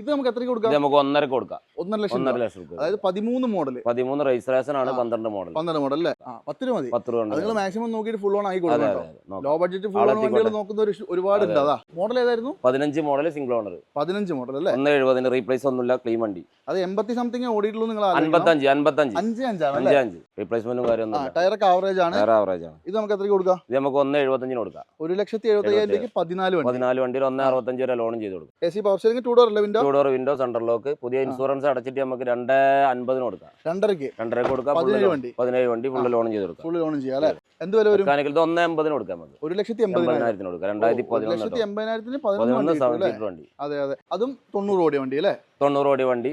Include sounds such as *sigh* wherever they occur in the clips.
ഇത് നമുക്ക് എത്രയ്ക്ക് ഇത് കൊടുക്കാം നമുക്ക് ഒന്നര കൊടുക്കാം. ഒന്നര ലക്ഷം ഒന്നര ലക്ഷം രൂപ. അതായത് പതിമൂന്ന് മോഡൽ പതിമൂന്ന് രജിസ്ട്രേഷൻ ആണ്. പന്ത്രണ്ട് മോഡൽ പന്ത്രണ്ട് മോഡൽ അല്ലേ? ആ പത്ത് രൂപ മതി പത്ത് രൂപ നിങ്ങൾ മാക്സിമം നോക്കിയിട്ട് ഫുൾ ഓൺ ആയി അതെ കൊടുക്കണം അതെ കേട്ടോ അതെ നോക്കാം. Low budget full on. വണ്ടികൾ നോക്കുന്ന ഒരു ഒരുപാട് ഉണ്ട് അതാ മോഡൽ ഏതായിരുന്നു? പതിനഞ്ച് മോഡൽ സിംഗിൾ ഓണർ പതിനഞ്ച് മോഡൽ അല്ലേ? ഒന്ന് എഴുപതിന് റീപ്ലേസ് ഒന്നുമില്ല ക്ലീൻ വണ്ടി. അത് എൺപത്തി സംതിങ് ഓടിയിട്ടുള്ളൂ നിങ്ങൾ ആലോചിക്കണം. അൻപത്തഞ്ച് അൻപത്തഞ്ച്. അഞ്ച് അഞ്ചാണ് അഞ്ച് അല്ലേ? അഞ്ച്. റീപ്ലേസ്മെന്റും ആ കാര്യമൊന്നുമില്ല ടയറൊക്കെ ആവറേജ് ആണ്. ടയർ ആവറേജ് ആണ്. ഇത് നമുക്ക് എത്രയ്ക്ക് കൊടുക്കാം? ഇത് നമുക്ക് ഒന്ന് എഴുപത്തഞ്ചിന് കൊടുക്കാം. ഒരു ലക്ഷത്തി എഴുപത്തി അയ്യായിരത്തേക്ക് പതിനാല് വണ്ടി. പതിനാല് വണ്ടിയിൽ ഒന്ന് അറുപത്തഞ്ച് വരെ ലോണും ചെയ്ത് കൊടുക്കും. A C power steering two door അല്ലേ window two door window centre lock പുതിയ ഇൻഷുറൻസ് അടച്ചിട്ട് നമുക്ക് രണ്ട് അൻപതിന് കൊടുക്കാം. രണ്ടരക്ക് രണ്ടരക്ക് കൊടുക്കാം പതിനേഴ് വണ്ടി. ഫുള്ള് ലോൺ ചെയ്ത് കൊടുക്കാം. ഫുൾ ലോൺ ചെയ്യാം അല്ലേ? എന്ത് വില വരും? മെക്കാനിക്കൽ ഇത് ഒന്ന് എൺപതിന് കൊടുക്കാം നമുക്ക്. ഒരു ലക്ഷത്തി എൺപതിനായിരത്തിന് കൊടുക്കാം. രണ്ടായിരത്തി പതിനൊന്ന് എൺപതിനായിരത്തിന് പതിനൊന്ന് വണ്ടി സെവൻ സീറ്റർ വണ്ടി. അതെ അതെ. അതും തൊണ്ണൂറ് ഓടിയ വണ്ടി അല്ലേ? തൊണ്ണൂറ് കോടി വണ്ടി?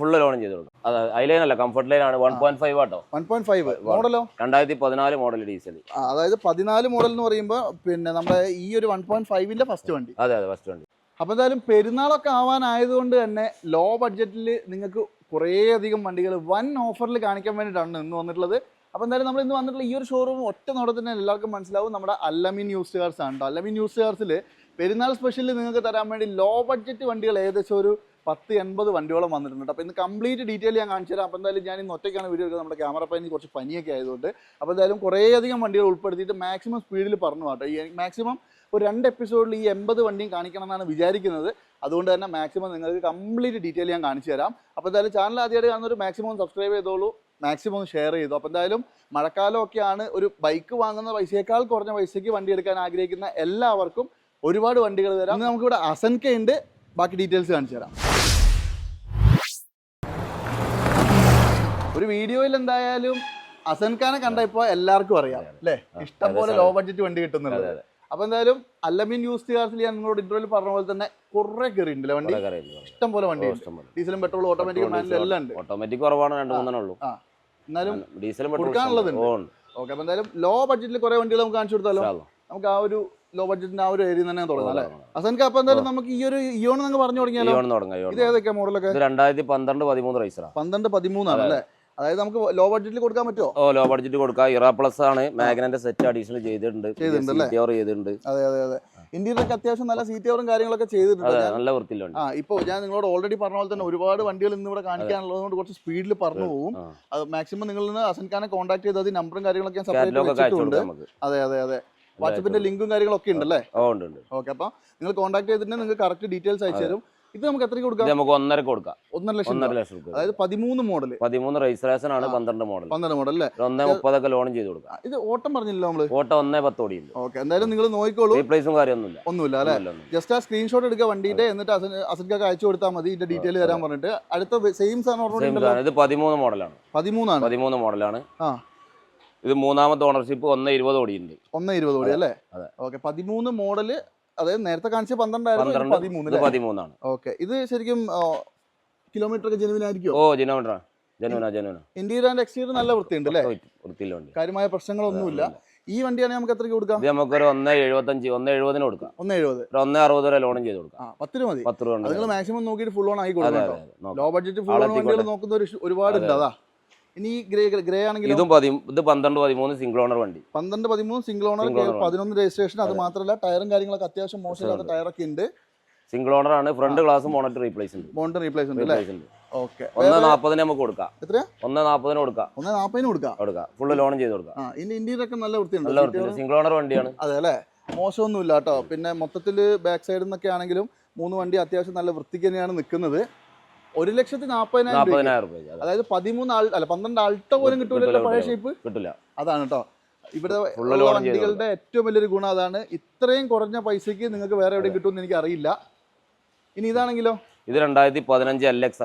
ഫുള്ള് ലോൺ ചെയ്ത് കൊടുക്കും. അത് ഐലൈൻ അല്ല കംഫർട്ട് ലൈൻ ആണ്. One point five auto one point five മോഡലോ? രണ്ടായിരത്തി പതിനാല് മോഡൽ ഡീസൽ അതായത് പതിനാല് മോഡൽ എന്ന് പറയുമ്പോൾ പിന്നെ നമ്മുടെ ഈ ഒരു വൺ പോയിന്റ് ഫൈവിന്റെ ഫസ്റ്റ് വണ്ടി. അതെ അതെ ഫസ്റ്റ് വണ്ടി. അപ്പോൾ എന്തായാലും പെരുന്നാളൊക്കെ ആവാനായതുകൊണ്ട് തന്നെ ലോ ബഡ്ജറ്റിൽ നിങ്ങൾക്ക് കുറേയധികം വണ്ടികൾ വൻ ഓഫറിൽ കാണിക്കാൻ വേണ്ടിയിട്ടാണ് ഇന്ന് വന്നിട്ടുള്ളത്. അപ്പോൾ എന്തായാലും നമ്മൾ ഇന്ന് വന്നിട്ടുള്ള ഈ ഒരു ഷോറൂം ഒറ്റ നോട്ടത്തിൽ തന്നെ എല്ലാവർക്കും മനസ്സിലാവും. നമ്മുടെ അല്ലമിൻ യൂസ് കാർസ് ആണ് കേട്ടോ അല്ലമിൻ യൂസ് കാർസിൽ പെരുന്നാൾ സ്പെഷ്യലിൽ നിങ്ങൾക്ക് തരാൻ വേണ്ടി ലോ ബഡ്ജറ്റ് വണ്ടികൾ ഏകദേശം ഒരു പത്ത് എൺപത് വണ്ടിയോളം വന്നിട്ടുണ്ട് അപ്പോൾ ഇന്ന് കംപ്ലീറ്റ് ഡീറ്റെയിൽ ഞാൻ കാണിച്ചു തരാം. അപ്പോൾ എന്തായാലും ഞാൻ ഇന്ന് ഒറ്റയ്ക്കാണ് വീഡിയോ എടുക്കുന്നത്. നമ്മുടെ ക്യാമറ പൈന് കുറച്ച് പനിയൊക്കെ ആയതുകൊണ്ട്. അപ്പോൾ എന്തായാലും കുറേയധികം വണ്ടികൾ ഉൾപ്പെടുത്തിയിട്ട് മാക്സിമം സ്പീഡിൽ പറഞ്ഞു കേട്ടോ. ഈ മാക്സിമം ഒരു രണ്ട് എപ്പിസോഡിൽ ഈ എൺപത് വണ്ടിയും കാണിക്കണം എന്നാണ് വിചാരിക്കുന്നത്. അതുകൊണ്ട് തന്നെ മാക്സിമം നിങ്ങൾക്ക് കംപ്ലീറ്റ് ഡീറ്റെയിൽ ഞാൻ കാണിച്ചു തരാം. അപ്പോൾ എന്തായാലും ചാനൽ ആദ്യമായിട്ട് കാണുന്നൊരു മാക്സിമം സബ്സ്ക്രൈബ് ചെയ്തോളൂ. മാക്സിമം ഷെയർ ചെയ്തു. അപ്പോൾ എന്തായാലും മഴക്കാലമൊക്കെയാണ് ഒരു ബൈക്ക് വാങ്ങുന്ന പൈസയേക്കാൾ കുറഞ്ഞ പൈസയ്ക്ക് വണ്ടി എടുക്കാൻ ആഗ്രഹിക്കുന്ന എല്ലാവർക്കും ഒരുപാട് വണ്ടികൾ തരാം. നമുക്കിവിടെ അസൻക ഉണ്ട്. ബാക്കി ഡീറ്റെയിൽസ് കാണിച്ചു തരാം. ഒരു വീഡിയോയിൽ എന്തായാലും അസൻഖാനെ കണ്ട ഇപ്പോൾ എല്ലാവർക്കും അറിയാം അല്ലേ? ഇഷ്ടം പോലെ ലോ ബഡ്ജറ്റ് വണ്ടി കിട്ടുന്നുള്ളത് അതെ, അതെ. അപ്പൊ എന്തായാലും അല്ലമിൻ യൂസ് കാർസിൽ ഞാൻ നിങ്ങളോട് ഇന്റർവ്യൂ പറഞ്ഞ പോലെ തന്നെ കുറെ ഉണ്ട് വണ്ടി? ഇഷ്ടം പോലെ വണ്ടി ഡീസലും പെട്രോളും ഓട്ടോമാറ്റിക് എല്ലാം ഉണ്ട്. ഓട്ടോമാറ്റിക് കുറവാണ് രണ്ട് മൂന്നെണ്ണേ ഉള്ളൂ. എന്നാലും ഡീസലും കൊടുക്കാനുള്ളതുണ്ട്. ഓക്കെ അപ്പൊ എന്തായാലും ലോ ബഡ്ജറ്റിൽ കുറെ വണ്ടികൾ നമുക്ക് കാണിച്ചു കൊടുത്താലോ? നമുക്ക് ആ ഒരു ലോ ബഡ്ജറ്റിന്റെ ആ ഒരു ഏരിയ തന്നെ തുടങ്ങാം അല്ലേ? അസൻക്ക് അപ്പൊ എന്തായാലും നമുക്ക് ഈ ഒരു ഇയോൺ നിങ്ങൾ പറഞ്ഞു തുടങ്ങിയാലോ? ഇത് ഏതൊക്കെയാ മോഡലൊക്കെ രണ്ടായിരത്തി പന്ത്രണ്ട് പതിമൂന്ന് റൈസറാ പന്ത്രണ്ട് പതിമൂന്നാണ് അല്ലേ? അതായത് നമുക്ക് ലോ ബഡ്ജറ്റിൽ കൊടുക്കാൻ പറ്റുമോ ഓ ലോ ബഡ്ജറ്റ് കൊടുക്കാം. ഇറ പ്ലസ് ആണ്. മാഗ്നന്റെ സെറ്റ് അഡീഷണൽ ചെയ്തിട്ടുണ്ട്. ചെയ്തിട്ടുണ്ട് അതെ അതെ അതെ. ഇന്ത്യയിലൊക്കെ അത്യാവശ്യം നല്ല സീറ്റ് കവറും കാര്യങ്ങളൊക്കെ ചെയ്തിട്ടുണ്ട്. നല്ല വൃത്തിയിലുണ്ട്. ആ ഇപ്പോൾ ഞാൻ നിങ്ങളോട് ഓൾറെഡി പറഞ്ഞ പോലെ തന്നെ ഒരുപാട് വണ്ടികൾ ഇന്ന് ഇവിടെ കാണിക്കാനുള്ളതുകൊണ്ട് കുറച്ച് സ്പീഡിൽ പറഞ്ഞു പോകും. അത് മാക്സിമം നിങ്ങൾ നിന്ന് അസൻഖാനെ കോൺടാക്ട് ചെയ്താൽ നമ്പറും കാര്യങ്ങളൊക്കെ ഞാൻ സെപ്പറേറ്റ് വെച്ചിട്ടുണ്ട്. അതെ അതെ അതെ. വാട്സപ്പിന്റെ ലിങ്കും കാര്യങ്ങളൊക്കെ ഉണ്ടല്ലേ? ഓ ഉണ്ട് ഉണ്ട്. ഓക്കെ അപ്പൊ നിങ്ങൾ കോൺടാക്ട് ചെയ്തിട്ടുണ്ടെങ്കിൽ നിങ്ങൾക്ക് കറക്റ്റ് ഡീറ്റെയിൽസ് അയച്ചു തരും. ഇത് നമുക്ക് എത്രയ്ക്ക് ഇത് കൊടുക്കാം നമുക്ക് ഒന്നര കൊടുക്കാം. ഒന്നര ലക്ഷം ഒന്നര ലക്ഷം അതായത് പതിമൂന്ന് മോഡൽ പതിമൂന്ന് രജിസ്ട്രേഷൻ ആണ്. പന്ത്രണ്ട് മോഡൽ പന്ത്രണ്ട് മോഡൽ അല്ലേ? ഒന്നേ മുപ്പതൊക്കെ ലോൺ ചെയ്ത് കൊടുക്കാം. ഇത് ഓട്ടം പറഞ്ഞില്ലല്ലോ നമ്മൾ? ഓട്ടം ഒന്നേ പത്തോടി ഓക്കെ എന്തായാലും നിങ്ങൾ നോക്കിക്കോളൂ. പ്ലേസും കാര്യമൊന്നുമില്ല. ഒന്നുമില്ല അല്ലേ. ജസ്റ്റ് ആ സ്ക്രീൻഷോട്ട് എടുക്കുക വണ്ടിയുടെ എന്നിട്ട് അസറ്റ് അയച്ചു കൊടുത്താൽ മതി ഇതിന്റെ ഡീറ്റെയിൽ തരാൻ പറഞ്ഞിട്ട്. അടുത്ത സെയിം സാധനം. ഇത് പതിമൂന്ന് മോഡലാണ്. പതിമൂന്നാണ്. പതിമൂന്ന് മോഡലാണ്. ആ. ഇത് മൂന്നാമത്തെ ഓണർഷിപ്പ് ഒന്ന് ഇരുപത് ഓടിയുണ്ട് ഒന്ന് ഇരുപത് കോടി അല്ലേ. ഓക്കെ പതിമൂന്ന് മോഡൽ അതായത് നേരത്തെ കാണിച്ച പന്ത്രണ്ടായിരുന്നു പതിമൂന്ന് പതിമൂന്നാണ്. ഓക്കെ ഇത് ശരിക്കും കിലോമീറ്റർ ഒക്കെ ജനുവിനായിരിക്കും ഓ ജനുവനാ ജനുവനാ ജനുവന ഇന്റീരിയർ ആൻഡ് എക്സ്റ്റീരിയർ നല്ല വൃത്തിയുണ്ട് അല്ലേ? വൃത്തിയിലുണ്ട്. കാര്യമായ പ്രശ്നങ്ങളൊന്നുമില്ല. ഈ വണ്ടിയാണെങ്കിൽ നമുക്ക് എത്രയ്ക്ക് കൊടുക്കാം? നമുക്കൊരു ഒന്ന് എഴുപത്തഞ്ച് ഒന്ന് എഴുപതിന് കൊടുക്കാം. ഒന്ന് എഴുപത്. ഒന്ന് അറുപത് വരെ ലോണും ചെയ്ത് കൊടുക്കാം. പത്ത് രൂപ മതി. പത്ത് രൂപ ഉണ്ട് നിങ്ങൾ മാക്സിമം നോക്കിയിട്ട് ഫുൾ ഓൺ ആയി കൊടുക്കാം. Low budget full on. വണ്ടികൾ നോക്കുന്ന ഒരു ഇഷ്- ഒരുപാടുണ്ട് അതാ. ഇനി ഗ്രേ ഗ്രേ ആണെങ്കിലും? ഇതും പതി ഇത് പന്ത്രണ്ട് പതിമൂന്ന് സിംഗിൾ ഓണർ വണ്ടി. പന്ത്രണ്ട് പതിമൂന്ന് സിംഗിൾ ഓണർ. പതിനൊന്ന് രജിസ്ട്രേഷൻ അത് മാത്രമല്ല ടയറും കാര്യങ്ങളൊക്കെ അത്യാവശ്യം മോശമില്ലാത്ത ടയറൊക്കെ ഉണ്ട്. സിംഗിൾ ഓണർ ആണ് ഫ്രണ്ട് ഗ്ലാസ് മോണറ്റ് റീപ്ലേസ് ഉണ്ട്. മോണിറ്റർ റീപ്ലേസ് ഉണ്ട് റീപ്ലേസ് ഉണ്ട്. ഓക്കെ ഒന്ന് നാൽപ്പതിന് നമുക്ക് കൊടുക്കാം. എത്രയാ? ഒന്ന് നാൽപ്പതിന് കൊടുക്കാം. ഒന്ന് നാൽപ്പതിന് കൊടുക്കാം. കൊടുക്കാം. ഫുള്ള് ലോണും ചെയ്ത് കൊടുക്കാം. ഇനി ഇന്ത്യയിൽ ഒക്കെ നല്ല വൃത്തിയുണ്ട്. നല്ല സിംഗിൾ ഓണർ വണ്ടിയാണ്. അതെ അല്ലേ? മോശമൊന്നുമില്ല കേട്ടോ. പിന്നെ മൊത്തത്തിൽ ബാക്ക് സൈഡിൽ നിന്നൊക്കെ ആണെങ്കിലും മൂന്ന് വണ്ടി അത്യാവശ്യം നല്ല വൃത്തിക്ക് തന്നെയാണ് നിൽക്കുന്നത് ഒരു ലക്ഷത്തി നാൽപ്പതിനായിരം രൂപ അതായത് പതിമൂന്ന് ആൾ അല്ല പന്ത്രണ്ട് ആൾട്ടോ പോലും കിട്ടൂലല്ലോ കിട്ടൂല, പഴയ ഷേപ്പ് കിട്ടില്ല അതാണ് കേട്ടോ ഇവിടെ വണ്ടികളുടെ ഏറ്റവും വലിയൊരു ഗുണം അതാണ് ഇത്രയും കുറഞ്ഞ പൈസക്ക് നിങ്ങൾക്ക് വേറെ എവിടെയും കിട്ടുമെന്ന് എനിക്ക് അറിയില്ല ഇനി ഇതാണെങ്കിലോ? ഇത് രണ്ടായിരത്തി പതിനഞ്ച് എൽ എക്സ്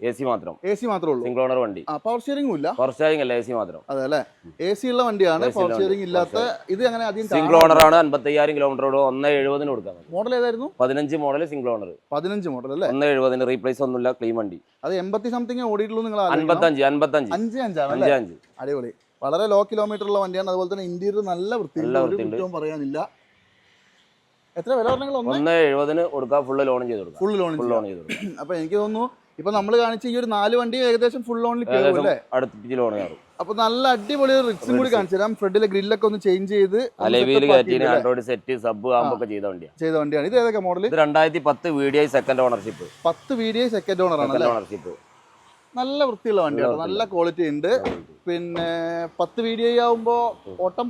എ സി മാത്രം. എ സി മാത്രമേ ഉള്ളൂ. സിംഗിൾ ഓണർ വണ്ടി. പവർ സ്റ്റിയറിംഗ് ഇല്ല. പവർ സ്റ്റിയറിംഗ് അല്ല എ സി മാത്രം. അതെ അല്ലേ? എ സി ഉള്ള വണ്ടിയാണ് പവർ. സ്റ്റിയറിംഗ് ഇല്ലാത്ത ഇത് അങ്ങനെ അധികം സിംഗിൾ ഓണർ ആണ് അൻപത്തയ്യായിരം കിലോമീറ്റർ ഒന്ന് എഴുപതിന് കൊടുക്കാം മോഡൽ ഏതായിരുന്നു? പതിനഞ്ച് മോഡൽ സിംഗിൾ ഓണർ പതിനഞ്ച് മോഡൽ അല്ലേ? ഒന്ന് എഴുപതിന് റീപ്ലേസ് ഒന്നുമില്ല ക്ലീൻ വണ്ടി. അത് എൺപത്തി സംതിങ് ഓടിയിട്ടുള്ളൂ നിങ്ങൾ. അൻപത്തഞ്ച് അൻപത്തഞ്ച്. അഞ്ച് അഞ്ചാണ് അഞ്ച് അഞ്ച്. അടിപൊളി. വളരെ ലോ കിലോമീറ്റർ ഉള്ള വണ്ടിയാണ്. അതുപോലെ തന്നെ ഇന്റീരിയർ നല്ല വൃത്തി നല്ല ഒരു വൃത്തിയുണ്ട്. പറയാനില്ല. എത്ര വില പറഞ്ഞാൽ ഒന്ന് എഴുപതിന് കൊടുക്കാം ഫുള്ള് ലോൺ ചെയ്ത് കൊടുക്കാം. ഫുൾ ലോൺ ഫുൾ ലോൺ ചെയ്ത് കൊടുക്കാം. *clears throat* അപ്പൊ എനിക്ക് തോന്നുന്നു ഇപ്പൊ നമ്മൾ കാണിച്ച ഈ ഒരു നാല് വണ്ടി ഏകദേശം ഫുൾ ഓണിൽ കയറും അല്ലേ? അടുപ്പിച്ച് ലോൺ കയറും. അപ്പൊ നല്ല അടിപൊളി റിക്സും കൂടി കാണിച്ചു തരാം ഫ്രണ്ടിലെ ഗ്രില്ലൊക്കെ ഒന്ന് ചേഞ്ച് ചെയ്ത്? ആൻഡ്രോയിഡ് സെറ്റ് സബ് ഒക്കെ ചെയ്ത വണ്ടിയാണ് ചെയ്ത വണ്ടിയാണ്. ഇത് ഏതൊക്കെ മോഡൽ ഇത് രണ്ടായിരത്തി പത്ത് V D I second ownership പത്ത് V D I second owner ആണ് ഓണർഷിപ്പ് നല്ല വൃത്തിയുള്ള വണ്ടിയാണ് നല്ല നല്ല ക്വാളിറ്റി ഉണ്ട്. പിന്നെ പത്ത് വി ഡി ഐ ആവുമ്പോ ഓട്ടം?